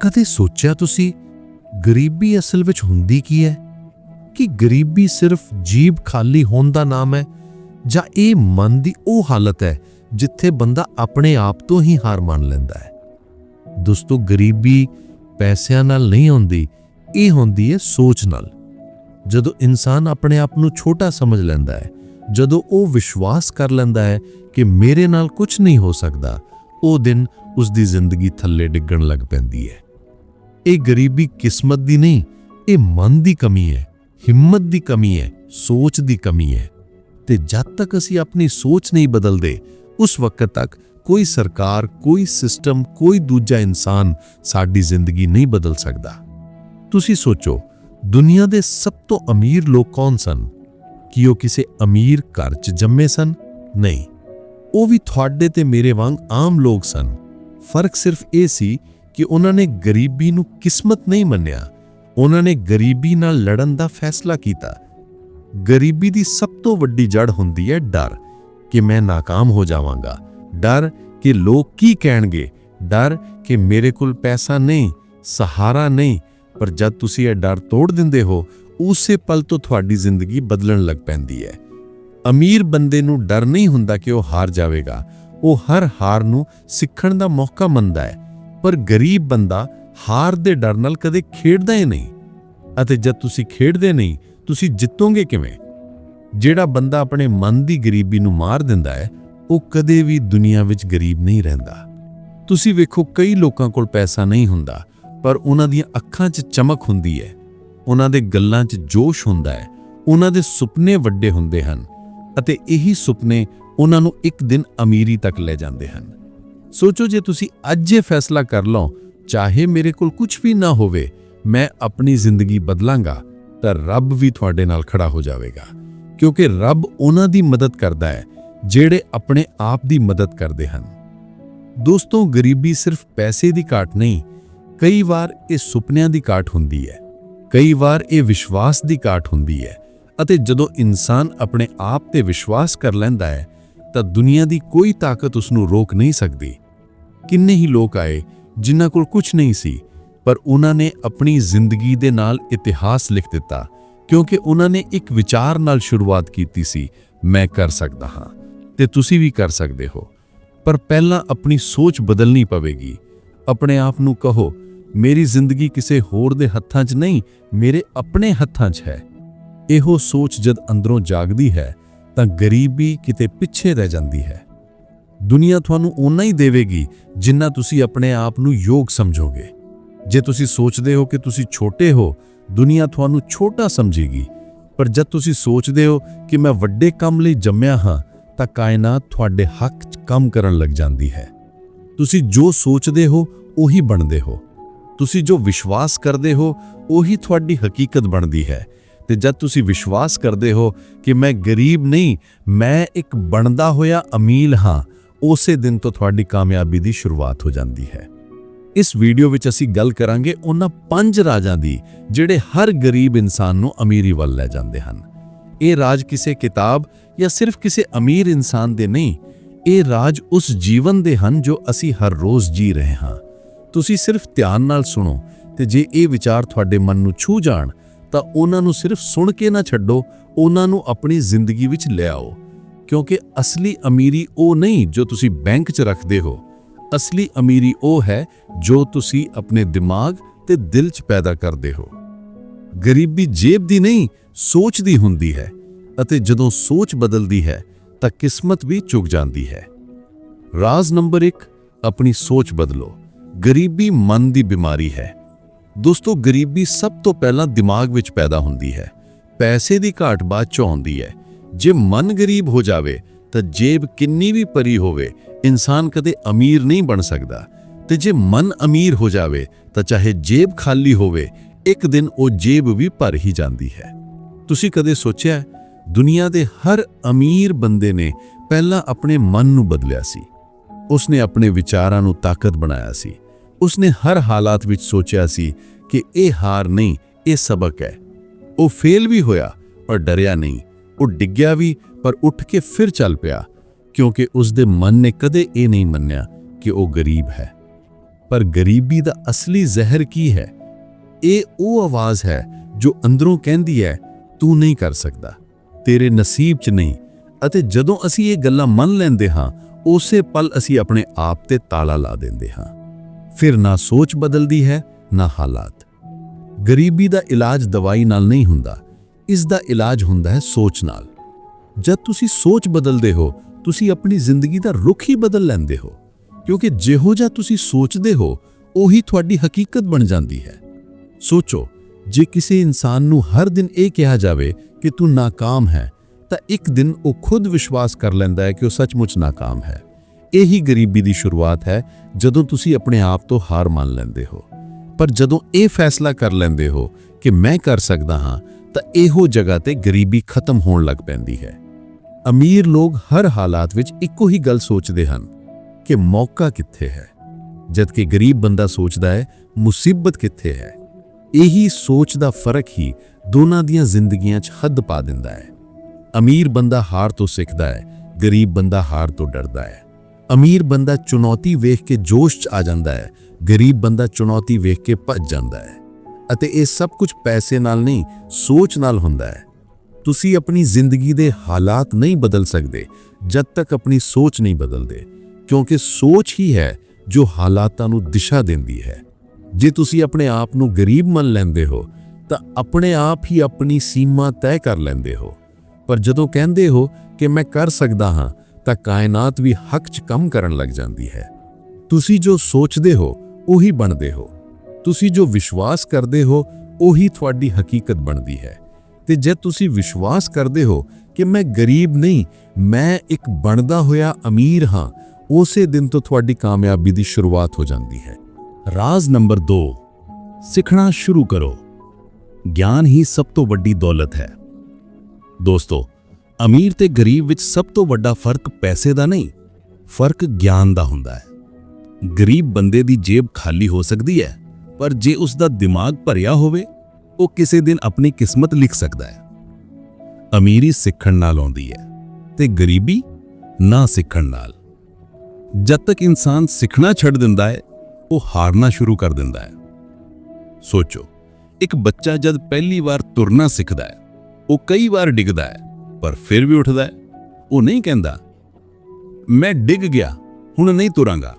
ਕਦੇ ਸੋਚਿਆ ਤੁਸੀਂ ਗਰੀਬੀ ਅਸਲ ਵਿੱਚ ਹੁੰਦੀ ਕੀ ਹੈ? ਕਿ ਗਰੀਬੀ ਸਿਰਫ ਜੀਬ ਖਾਲੀ ਹੋਣ ਦਾ ਨਾਮ ਹੈ ਜਾਂ ਇਹ ਮਨ ਦੀ ਉਹ ਹਾਲਤ ਹੈ ਜਿੱਥੇ ਬੰਦਾ ਆਪਣੇ ਆਪ ਤੋਂ ਹੀ ਹਾਰ ਮੰਨ ਲੈਂਦਾ ਹੈ? ਦੋਸਤੋ, ਗਰੀਬੀ ਪੈਸਿਆਂ ਨਾਲ ਨਹੀਂ ਹੁੰਦੀ, ਇਹ ਹੁੰਦੀ ਹੈ ਸੋਚ ਨਾਲ। ਜਦੋਂ ਇਨਸਾਨ ਆਪਣੇ ਆਪ ਨੂੰ ਛੋਟਾ ਸਮਝ ਲੈਂਦਾ ਹੈ, ਜਦੋਂ ਉਹ ਵਿਸ਼ਵਾਸ ਕਰ ਲੈਂਦਾ ਹੈ ਕਿ ਮੇਰੇ ਨਾਲ ਕੁਝ ਨਹੀਂ ਹੋ ਸਕਦਾ, ਉਹ ਦਿਨ ਉਸ ਦੀ ਜ਼ਿੰਦਗੀ ਥੱਲੇ ਡਿੱਗਣ ਲੱਗ ਪੈਂਦੀ ਹੈ। ਇਹ ਗਰੀਬੀ ਕਿਸਮਤ ਦੀ ਨਹੀਂ, ਇਹ ਮਨ ਦੀ ਕਮੀ ਹੈ, ਹਿੰਮਤ ਦੀ ਕਮੀ ਹੈ, ਸੋਚ ਦੀ ਕਮੀ ਹੈ। ਤੇ ਜਦ ਤੱਕ ਅਸੀਂ ਆਪਣੀ ਸੋਚ ਨਹੀਂ ਬਦਲਦੇ, ਉਸ ਵਕਤ ਤੱਕ ਕੋਈ ਸਰਕਾਰ, ਕੋਈ ਸਿਸਟਮ, ਕੋਈ ਦੂਜਾ ਇਨਸਾਨ ਸਾਡੀ ਜ਼ਿੰਦਗੀ ਨਹੀਂ ਬਦਲ ਸਕਦਾ। ਤੁਸੀਂ ਸੋਚੋ, ਦੁਨੀਆ ਦੇ ਸਭ ਤੋਂ ਅਮੀਰ ਲੋਕ ਕੌਣ ਸਨ? ਕੀ ਉਹ ਕਿਸੇ ਅਮੀਰ ਘਰ 'ਚ ਜੰਮੇ ਸਨ? ਨਹੀਂ। ਉਹ ਵੀ ਤੁਹਾਡੇ ਤੇ ਮੇਰੇ ਵਾਂਗ ਆਮ ਲੋਕ ਸਨ। ਫ਼ਰਕ ਸਿਰਫ ਇਹ ਸੀ ਕਿ ਉਹਨਾਂ ਨੇ ਗਰੀਬੀ ਨੂੰ ਕਿਸਮਤ ਨਹੀਂ ਮੰਨਿਆ। ਉਹਨਾਂ ਨੇ ਗਰੀਬੀ ਨਾਲ ਲੜਨ ਦਾ ਫੈਸਲਾ ਕੀਤਾ। ਗਰੀਬੀ ਦੀ ਸਭ ਤੋਂ ਵੱਡੀ ਜੜ ਹੁੰਦੀ ਹੈ ਡਰ ਕਿ ਮੈਂ ناکਾਮ ਹੋ ਜਾਵਾਂਗਾ। ਡਰ ਕਿ ਲੋਕ ਕੀ ਕਹਿਣਗੇ। ਡਰ ਕਿ ਮੇਰੇ ਕੋਲ ਪੈਸਾ ਨਹੀਂ, ਸਹਾਰਾ ਨਹੀਂ, ਪਰ ਜਦ ਤੁਸੀਂ ਇਹ ਡਰ ਤੋੜ ਦਿੰਦੇ ਹੋ, ਉਸੇ ਪਲ ਤੋਂ ਤੁਹਾਡੀ ਜ਼ਿੰਦਗੀ ਬਦਲਣ ਲੱਗ ਪੈਂਦੀ ਹੈ। ਅਮੀਰ ਬੰਦੇ ਨੂੰ ਡਰ ਨਹੀਂ ਹੁੰਦਾ ਕਿ ਉਹ ਹਾਰ ਜਾਵੇਗਾ। ਉਹ ਹਰ ਹਾਰ ਨੂੰ ਸਿੱਖਣ ਦਾ ਮੌਕਾ ਮੰਨਦਾ ਹੈ। ਪਰ ਗਰੀਬ ਬੰਦਾ ਹਾਰ ਦੇ ਡਰ ਨਾਲ ਕਦੇ ਖੇਡਦਾ ਹੀ ਨਹੀਂ। ਅਤੇ ਜਦ ਤੁਸੀਂ ਖੇਡਦੇ ਨਹੀਂ, ਤੁਸੀਂ ਜਿੱਤੋਗੇ ਕਿਵੇਂ? ਜਿਹੜਾ ਬੰਦਾ ਆਪਣੇ ਮਨ ਦੀ ਗਰੀਬੀ ਨੂੰ ਮਾਰ ਦਿੰਦਾ ਹੈ, ਉਹ ਕਦੇ ਵੀ ਦੁਨੀਆ ਵਿੱਚ ਗਰੀਬ ਨਹੀਂ ਰਹਿੰਦਾ। ਤੁਸੀਂ ਵੇਖੋ, ਕਈ ਲੋਕਾਂ ਕੋਲ ਪੈਸਾ ਨਹੀਂ ਹੁੰਦਾ, ਪਰ ਉਹਨਾਂ ਦੀਆਂ ਅੱਖਾਂ 'ਚ ਚਮਕ ਹੁੰਦੀ ਹੈ। ਉਹਨਾਂ ਦੇ ਗੱਲਾਂ 'ਚ ਜੋਸ਼ ਹੁੰਦਾ ਹੈ। ਉਹਨਾਂ ਦੇ ਸੁਪਨੇ ਵੱਡੇ ਹੁੰਦੇ ਹਨ। ਅਤੇ ਇਹੀ ਸੁਪਨੇ ਉਹਨਾਂ ਨੂੰ ਇੱਕ ਦਿਨ ਅਮੀਰੀ ਤੱਕ ਲੈ ਜਾਂਦੇ ਹਨ। ਸੋਚੋ ਜੇ ਤੁਸੀਂ ਅੱਜ ਇਹ ਫੈਸਲਾ ਕਰ ਲਓ, ਚਾਹੇ ਮੇਰੇ ਕੋਲ ਕੁਝ ਵੀ ਨਾ ਹੋਵੇ, ਮੈਂ ਆਪਣੀ ਜ਼ਿੰਦਗੀ ਬਦਲਾਂਗਾ, ਤਾਂ ਰੱਬ ਵੀ ਤੁਹਾਡੇ ਨਾਲ ਖੜਾ ਹੋ ਜਾਵੇਗਾ। ਕਿਉਂਕਿ ਰੱਬ ਉਹਨਾਂ ਦੀ ਮਦਦ ਕਰਦਾ ਹੈ, ਜਿਹੜੇ ਆਪਣੇ ਆਪ ਦੀ ਮਦਦ ਕਰਦੇ ਹਨ। ਦੋਸਤੋ, ਗਰੀਬੀ ਸਿਰਫ ਪੈਸੇ ਦੀ ਘਾਟ ਨਹੀਂ, ਕਈ ਵਾਰ ਇਹ ਸੁਪਨਿਆਂ ਦੀ ਘਾਟ ਹੁੰਦੀ ਹੈ। ਕਈ ਵਾਰ ਇਹ ਵਿਸ਼ਵਾਸ ਦੀ ਘਾਟ ਹੁੰਦੀ ਹੈ ਅਤੇ ਜਦੋਂ ਇਨਸਾਨ ਆਪਣੇ ਆਪ ਤੇ ਵਿਸ਼ਵਾਸ ਕਰ ਲੈਂਦਾ ਹੈ, ਤਾਂ ਦੁਨੀਆ ਦੀ ਕੋਈ ਤਾਕਤ ਉਸ ਨੂੰ ਰੋਕ ਨਹੀਂ ਸਕਦੀ। ਕਿੰਨੇ ਹੀ ਲੋਕ ਆਏ ਜਿਨ੍ਹਾਂ ਕੋਲ ਕੁਝ ਨਹੀਂ ਸੀ, ਪਰ ਉਹਨਾਂ ਨੇ ਆਪਣੀ ਜ਼ਿੰਦਗੀ ਦੇ ਨਾਲ ਇਤਿਹਾਸ ਲਿਖ ਦਿੱਤਾ, ਕਿਉਂਕਿ ਉਹਨਾਂ ਨੇ ਇੱਕ ਵਿਚਾਰ ਨਾਲ ਸ਼ੁਰੂਆਤ ਕੀਤੀ ਸੀ, ਮੈਂ ਕਰ ਸਕਦਾ ਹਾਂ ਤੇ ਤੁਸੀਂ ਵੀ ਕਰ ਸਕਦੇ ਹੋ। ਪਰ ਪਹਿਲਾਂ ਆਪਣੀ ਸੋਚ ਬਦਲਣੀ ਪਵੇਗੀ। ਆਪਣੇ ਆਪ ਨੂੰ ਕਹੋ, ਮੇਰੀ ਜ਼ਿੰਦਗੀ ਕਿਸੇ ਹੋਰ ਦੇ ਹੱਥਾਂ 'ਚ ਨਹੀਂ, ਮੇਰੇ ਆਪਣੇ ਹੱਥਾਂ 'ਚ ਹੈ। ਇਹੋ ਸੋਚ ਜਦ ਅੰਦਰੋਂ ਜਾਗਦੀ ਹੈ, ਤਾਂ ਗਰੀਬੀ ਕਿਤੇ ਪਿੱਛੇ ਰਹਿ ਜਾਂਦੀ ਹੈ। ਦੁਨੀਆ ਤੁਹਾਨੂੰ ਓਨਾ ਹੀ ਦੇਵੇਗੀ ਜਿੰਨਾ ਤੁਸੀਂ ਆਪਣੇ ਆਪ ਨੂੰ ਯੋਗ ਸਮਝੋਗੇ। ਜੇ ਤੁਸੀਂ ਸੋਚਦੇ ਹੋ ਕਿ ਤੁਸੀਂ ਛੋਟੇ ਹੋ, ਦੁਨੀਆ ਤੁਹਾਨੂੰ ਛੋਟਾ ਸਮਝੇਗੀ। ਪਰ ਜਦ ਤੁਸੀਂ ਸੋਚਦੇ ਹੋ ਕਿ ਮੈਂ ਵੱਡੇ ਕੰਮ ਲਈ ਜੰਮਿਆ ਹਾਂ, ਤਾਂ ਕਾਇਨਾਤ ਤੁਹਾਡੇ ਹੱਕ 'ਚ ਕੰਮ ਕਰਨ ਲੱਗ ਜਾਂਦੀ ਹੈ। ਤੁਸੀਂ ਜੋ ਸੋਚਦੇ ਹੋ, ਉਹੀ ਬਣਦੇ ਹੋ। ਤੁਸੀਂ ਜੋ ਵਿਸ਼ਵਾਸ ਕਰਦੇ ਹੋ, ਉਹੀ ਤੁਹਾਡੀ ਹਕੀਕਤ ਬਣਦੀ ਹੈ। ਤੇ ਜਦ ਤੁਸੀਂ ਵਿਸ਼ਵਾਸ ਕਰਦੇ ਹੋ ਕਿ ਮੈਂ ਗਰੀਬ ਨਹੀਂ, ਮੈਂ ਇੱਕ ਬਣਦਾ ਹੋਇਆ ਅਮੀਰ ਹਾਂ ਉਸੇ ਦਿਨ ਤੋਂ ਤੁਹਾਡੀ ਕਾਮਯਾਬੀ ਦੀ ਸ਼ੁਰੂਆਤ ਹੋ ਜਾਂਦੀ ਹੈ। ਇਸ ਵੀਡੀਓ ਵਿੱਚ ਅਸੀਂ ਗੱਲ ਕਰਾਂਗੇ ਉਹਨਾਂ ਪੰਜ ਰਾਜਾਂ ਦੀ, ਜਿਹੜੇ ਹਰ ਗਰੀਬ ਇਨਸਾਨ ਨੂੰ ਅਮੀਰੀ ਵੱਲ ਲੈ ਜਾਂਦੇ ਹਨ। ਇਹ ਰਾਜ ਕਿਸੇ ਕਿਤਾਬ ਜਾਂ ਸਿਰਫ ਕਿਸੇ ਅਮੀਰ ਇਨਸਾਨ ਦੇ ਨਹੀਂ, ਇਹ ਰਾਜ ਉਸ ਜੀਵਨ ਦੇ ਹਨ ਜੋ ਅਸੀਂ ਹਰ ਰੋਜ਼ ਜੀ ਰਹੇ ਹਾਂ। ਤੁਸੀਂ ਸਿਰਫ ਧਿਆਨ ਨਾਲ ਸੁਣੋ ਤੇ ਜੇ ਇਹ ਵਿਚਾਰ ਤੁਹਾਡੇ ਮਨ ਨੂੰ ਛੂ ਜਾਣ, ਤਾਂ ਉਹਨਾਂ ਨੂੰ ਸਿਰਫ ਸੁਣ ਕੇ ਨਾ ਛੱਡੋ, ਉਹਨਾਂ ਨੂੰ ਆਪਣੀ ਜ਼ਿੰਦਗੀ ਵਿੱਚ ਲੈ ਆਓ। ਕਿਉਂਕਿ ਅਸਲੀ ਅਮੀਰੀ ਉਹ ਨਹੀਂ ਜੋ ਤੁਸੀਂ ਬੈਂਕ 'ਚ ਰੱਖਦੇ ਹੋ। ਅਸਲੀ ਅਮੀਰੀ ਉਹ ਹੈ ਜੋ ਤੁਸੀਂ ਆਪਣੇ ਦਿਮਾਗ ਤੇ ਦਿਲ 'ਚ ਪੈਦਾ ਕਰਦੇ ਹੋ। ਗਰੀਬੀ ਜੇਬ ਦੀ ਨਹੀਂ, ਸੋਚ ਦੀ ਹੁੰਦੀ ਹੈ ਅਤੇ ਜਦੋਂ ਸੋਚ ਬਦਲਦੀ ਹੈ ਤਾਂ ਕਿਸਮਤ ਵੀ ਝੁਕ ਜਾਂਦੀ ਹੈ। ਰਾਜ਼ ਨੰਬਰ 1 ਆਪਣੀ ਸੋਚ ਬਦਲੋ। ਗਰੀਬੀ ਮਨ ਦੀ ਬਿਮਾਰੀ ਹੈ। ਦੋਸਤੋ, ਗਰੀਬੀ ਸਭ ਤੋਂ ਪਹਿਲਾਂ ਦਿਮਾਗ ਵਿੱਚ ਪੈਦਾ ਹੁੰਦੀ ਹੈ। ਪੈਸੇ ਦੀ ਘਾਟ ਬਾਅਦ ਚ ਆਉਂਦੀ ਹੈ। ਜੇ ਮਨ ਗਰੀਬ ਹੋ ਜਾਵੇ, ਤਾਂ ਜੇਬ ਕਿੰਨੀ ਵੀ ਭਰੀ ਹੋਵੇ, ਇਨਸਾਨ ਕਦੇ ਅਮੀਰ ਨਹੀਂ ਬਣ ਸਕਦਾ। ਤੇ ਜੇ ਮਨ ਅਮੀਰ ਹੋ ਜਾਵੇ, ਤਾਂ ਚਾਹੇ ਜੇਬ ਖਾਲੀ ਹੋਵੇ, ਇੱਕ ਦਿਨ ਉਹ ਜੇਬ ਵੀ ਭਰ ਹੀ ਜਾਂਦੀ ਹੈ। ਤੁਸੀਂ ਕਦੇ ਸੋਚਿਆ ਦੁਨੀਆ ਦੇ ਹਰ ਅਮੀਰ ਬੰਦੇ ਨੇ ਪਹਿਲਾਂ ਆਪਣੇ ਮਨ ਨੂੰ ਬਦਲਿਆ ਸੀ। ਉਸਨੇ ਆਪਣੇ ਵਿਚਾਰਾਂ ਨੂੰ ਤਾਕਤ ਬਣਾਇਆ ਸੀ। ਉਸਨੇ ਹਰ ਹਾਲਾਤ ਵਿੱਚ ਸੋਚਿਆ ਸੀ ਕਿ ਇਹ ਹਾਰ ਨਹੀਂ, ਇਹ ਸਬਕ ਹੈ। ਉਹ ਫੇਲ ਵੀ ਹੋਇਆ, ਪਰ ਡਰਿਆ ਨਹੀਂ। ਉਹ ਡਿੱਗਿਆ ਵੀ, ਪਰ ਉੱਠ ਕੇ ਫਿਰ ਚੱਲ ਪਿਆ, ਕਿਉਂਕਿ ਉਸ ਦੇ ਮਨ ਨੇ ਕਦੇ ਇਹ ਨਹੀਂ ਮੰਨਿਆ ਕਿ ਉਹ ਗਰੀਬ ਹੈ। ਪਰ ਗਰੀਬੀ ਦਾ ਅਸਲੀ ਜ਼ਹਿਰ ਕੀ ਹੈ? ਇਹ ਉਹ ਆਵਾਜ਼ ਹੈ ਜੋ ਅੰਦਰੋਂ ਕਹਿੰਦੀ ਹੈ, ਤੂੰ ਨਹੀਂ ਕਰ ਸਕਦਾ, ਤੇਰੇ ਨਸੀਬ 'ਚ ਨਹੀਂ। ਅਤੇ ਜਦੋਂ ਅਸੀਂ ਇਹ ਗੱਲਾਂ ਮੰਨ ਲੈਂਦੇ ਹਾਂ, ਉਸੇ ਪਲ ਅਸੀਂ ਆਪਣੇ ਆਪ ਤੇ ਤਾਲਾ ਲਾ ਦਿੰਦੇ ਹਾਂ। ਫਿਰ ਨਾ ਸੋਚ ਬਦਲਦੀ ਹੈ, ਨਾ ਹਾਲਾਤ। ਗਰੀਬੀ ਦਾ ਇਲਾਜ ਦਵਾਈ ਨਾਲ ਨਹੀਂ ਹੁੰਦਾ ਇਸ ਦਾ ਇਲਾਜ ਹੁੰਦਾ ਹੈ ਸੋਚ ਨਾਲ। ਜਦ ਤੁਸੀਂ ਸੋਚ ਬਦਲਦੇ ਹੋ, ਤੁਸੀਂ ਆਪਣੀ ਜ਼ਿੰਦਗੀ ਦਾ ਰੁਖ ਹੀ ਬਦਲ ਲੈਂਦੇ ਹੋ। ਕਿਉਂਕਿ ਜਿਹੋ ਜਿਹਾ ਤੁਸੀਂ ਸੋਚਦੇ ਹੋ, ਉਹੀ ਤੁਹਾਡੀ ਹਕੀਕਤ ਬਣ ਜਾਂਦੀ ਹੈ। ਸੋਚੋ, ਜੇ ਕਿਸੇ ਇਨਸਾਨ ਨੂੰ ਹਰ ਦਿਨ ਇਹ ਕਿਹਾ ਜਾਵੇ ਕਿ ਤੂੰ ਨਾਕਾਮ ਹੈ, ਤਾਂ ਇੱਕ ਦਿਨ ਉਹ ਖੁਦ ਵਿਸ਼ਵਾਸ ਕਰ ਲੈਂਦਾ ਹੈ ਕਿ ਉਹ ਸੱਚਮੁੱਚ ਨਾਕਾਮ ਹੈ। ਇਹੀ ਗਰੀਬੀ ਦੀ ਸ਼ੁਰੂਆਤ ਹੈ, ਜਦੋਂ ਤੁਸੀਂ ਆਪਣੇ ਆਪ ਤੋਂ ਹਾਰ ਮੰਨ ਲੈਂਦੇ ਹੋ। ਪਰ ਜਦੋਂ ਇਹ ਫੈਸਲਾ ਕਰ ਲੈਂਦੇ ਹੋ ਕਿ ਮੈਂ ਕਰ ਸਕਦਾ ਹਾਂ ਤਾਂ ਇਹੋ ਜਗ੍ਹਾ ਤੇ ਗਰੀਬੀ ਖਤਮ ਹੋਣ ਲੱਗ ਪੈਂਦੀ ਹੈ। ਅਮੀਰ ਲੋਕ ਹਰ ਹਾਲਾਤ ਵਿੱਚ ਇੱਕੋ ਹੀ ਗੱਲ ਸੋਚਦੇ ਹਨ ਕਿ ਮੌਕਾ ਕਿੱਥੇ ਹੈ। ਜਦਕਿ ਗਰੀਬ ਬੰਦਾ ਸੋਚਦਾ ਹੈ, ਮੁਸੀਬਤ ਕਿੱਥੇ ਹੈ। ਇਹੀ ਸੋਚ ਦਾ ਫ਼ਰਕ ਹੀ ਦੋਨਾਂ ਦੀਆਂ ਜ਼ਿੰਦਗੀਆਂ 'ਚ ਹੱਦ ਪਾ ਦਿੰਦਾ ਹੈ। ਅਮੀਰ ਬੰਦਾ ਹਾਰ ਤੋਂ ਸਿੱਖਦਾ ਹੈ, ਗਰੀਬ ਬੰਦਾ ਹਾਰ ਤੋਂ ਡਰਦਾ ਹੈ। ਅਮੀਰ ਬੰਦਾ ਚੁਣੌਤੀ ਵੇਖ ਕੇ ਜੋਸ਼ 'ਚ ਆ ਜਾਂਦਾ ਹੈ, ਗਰੀਬ ਬੰਦਾ ਚੁਣੌਤੀ ਵੇਖ ਕੇ ਭੱਜ ਜਾਂਦਾ ਹੈ। ਅਤੇ ਇਹ ਸਭ ਕੁਝ ਪੈਸੇ ਨਾਲ ਨਹੀਂ, ਸੋਚ ਨਾਲ ਹੁੰਦਾ ਹੈ। ਤੁਸੀਂ ਆਪਣੀ ਜ਼ਿੰਦਗੀ ਦੇ ਹਾਲਾਤ ਨਹੀਂ ਬਦਲ ਸਕਦੇ, ਜਦ ਤੱਕ ਆਪਣੀ ਸੋਚ ਨਹੀਂ ਬਦਲਦੇ, ਕਿਉਂਕਿ ਸੋਚ ਹੀ ਹੈ ਜੋ ਹਾਲਾਤਾਂ ਨੂੰ ਦਿਸ਼ਾ ਦਿੰਦੀ ਹੈ। ਜੇ ਤੁਸੀਂ ਆਪਣੇ ਆਪ ਨੂੰ ਗਰੀਬ ਮੰਨ ਲੈਂਦੇ ਹੋ, ਤਾਂ ਆਪਣੇ ਆਪ ਹੀ ਆਪਣੀ ਸੀਮਾ ਤੈਅ ਕਰ ਲੈਂਦੇ ਹੋ। ਪਰ ਜਦੋਂ ਕਹਿੰਦੇ ਹੋ ਕਿ ਮੈਂ ਕਰ ਸਕਦਾ ਹਾਂ, ਤਾਂ ਕਾਇਨਾਤ ਵੀ ਹੱਕ 'ਚ ਕੰਮ ਕਰਨ ਲੱਗ ਜਾਂਦੀ ਹੈ। ਤੁਸੀਂ ਜੋ ਸੋਚਦੇ ਹੋ, ਉਹੀ ਬਣਦੇ ਹੋ। ਤੁਸੀਂ ਜੋ ਵਿਸ਼ਵਾਸ ਕਰਦੇ ਹੋ, ਉਹੀ ਤੁਹਾਡੀ ਹਕੀਕਤ ਬਣਦੀ ਹੈ। ਤੇ ਜੇ ਤੁਸੀਂ ਵਿਸ਼ਵਾਸ ਕਰਦੇ ਹੋ ਕਿ ਮੈਂ ਗਰੀਬ ਨਹੀਂ, ਮੈਂ ਇੱਕ ਬਣਦਾ ਹੋਇਆ ਅਮੀਰ ਹਾਂ, ਉਸੇ ਦਿਨ ਤੋਂ ਤੁਹਾਡੀ ਕਾਮਯਾਬੀ ਦੀ ਸ਼ੁਰੂਆਤ ਹੋ ਜਾਂਦੀ ਹੈ। ਰਾਜ਼ ਨੰਬਰ 2 ਸਿੱਖਣਾ ਸ਼ੁਰੂ ਕਰੋ। ਗਿਆਨ ਹੀ ਸਭ ਤੋਂ ਵੱਡੀ ਦੌਲਤ ਹੈ। ਦੋਸਤੋ, ਅਮੀਰ ਤੇ ਗਰੀਬ ਵਿੱਚ ਸਭ ਤੋਂ ਵੱਡਾ ਫ਼ਰਕ ਪੈਸੇ ਦਾ ਨਹੀਂ, ਫ਼ਰਕ ਗਿਆਨ ਦਾ ਹੁੰਦਾ ਹੈ। ਗਰੀਬ ਬੰਦੇ ਦੀ ਜੇਬ ਖਾਲੀ ਹੋ ਸਕਦੀ ਹੈ ਪਰ ਜੇ ਉਸ ਦਾ ਦਿਮਾਗ ਭਰਿਆ ਹੋਵੇ, ਉਹ ਕਿਸੇ ਦਿਨ ਆਪਣੀ ਕਿਸਮਤ ਲਿਖ ਸਕਦਾ ਹੈ। ਅਮੀਰੀ ਸਿੱਖਣ ਨਾਲ ਆਉਂਦੀ ਹੈ ਤੇ ਗਰੀਬੀ ਨਾ ਸਿੱਖਣ ਨਾਲ। ਜਦ ਤੱਕ ਇਨਸਾਨ ਸਿੱਖਣਾ ਛੱਡ ਦਿੰਦਾ ਹੈ, ਉਹ ਹਾਰਨਾ ਸ਼ੁਰੂ ਕਰ ਦਿੰਦਾ ਹੈ। ਸੋਚੋ, ਇੱਕ ਬੱਚਾ ਜਦ ਪਹਿਲੀ ਵਾਰ ਤੁਰਨਾ ਸਿੱਖਦਾ ਹੈ, ਉਹ ਕਈ ਵਾਰ ਡਿੱਗਦਾ ਹੈ, ਪਰ ਫਿਰ ਵੀ ਉੱਠਦਾ ਹੈ। ਉਹ ਨਹੀਂ ਕਹਿੰਦਾ, ਮੈਂ ਡਿੱਗ ਗਿਆ, ਹੁਣ ਨਹੀਂ ਤੁਰਾਂਗਾ।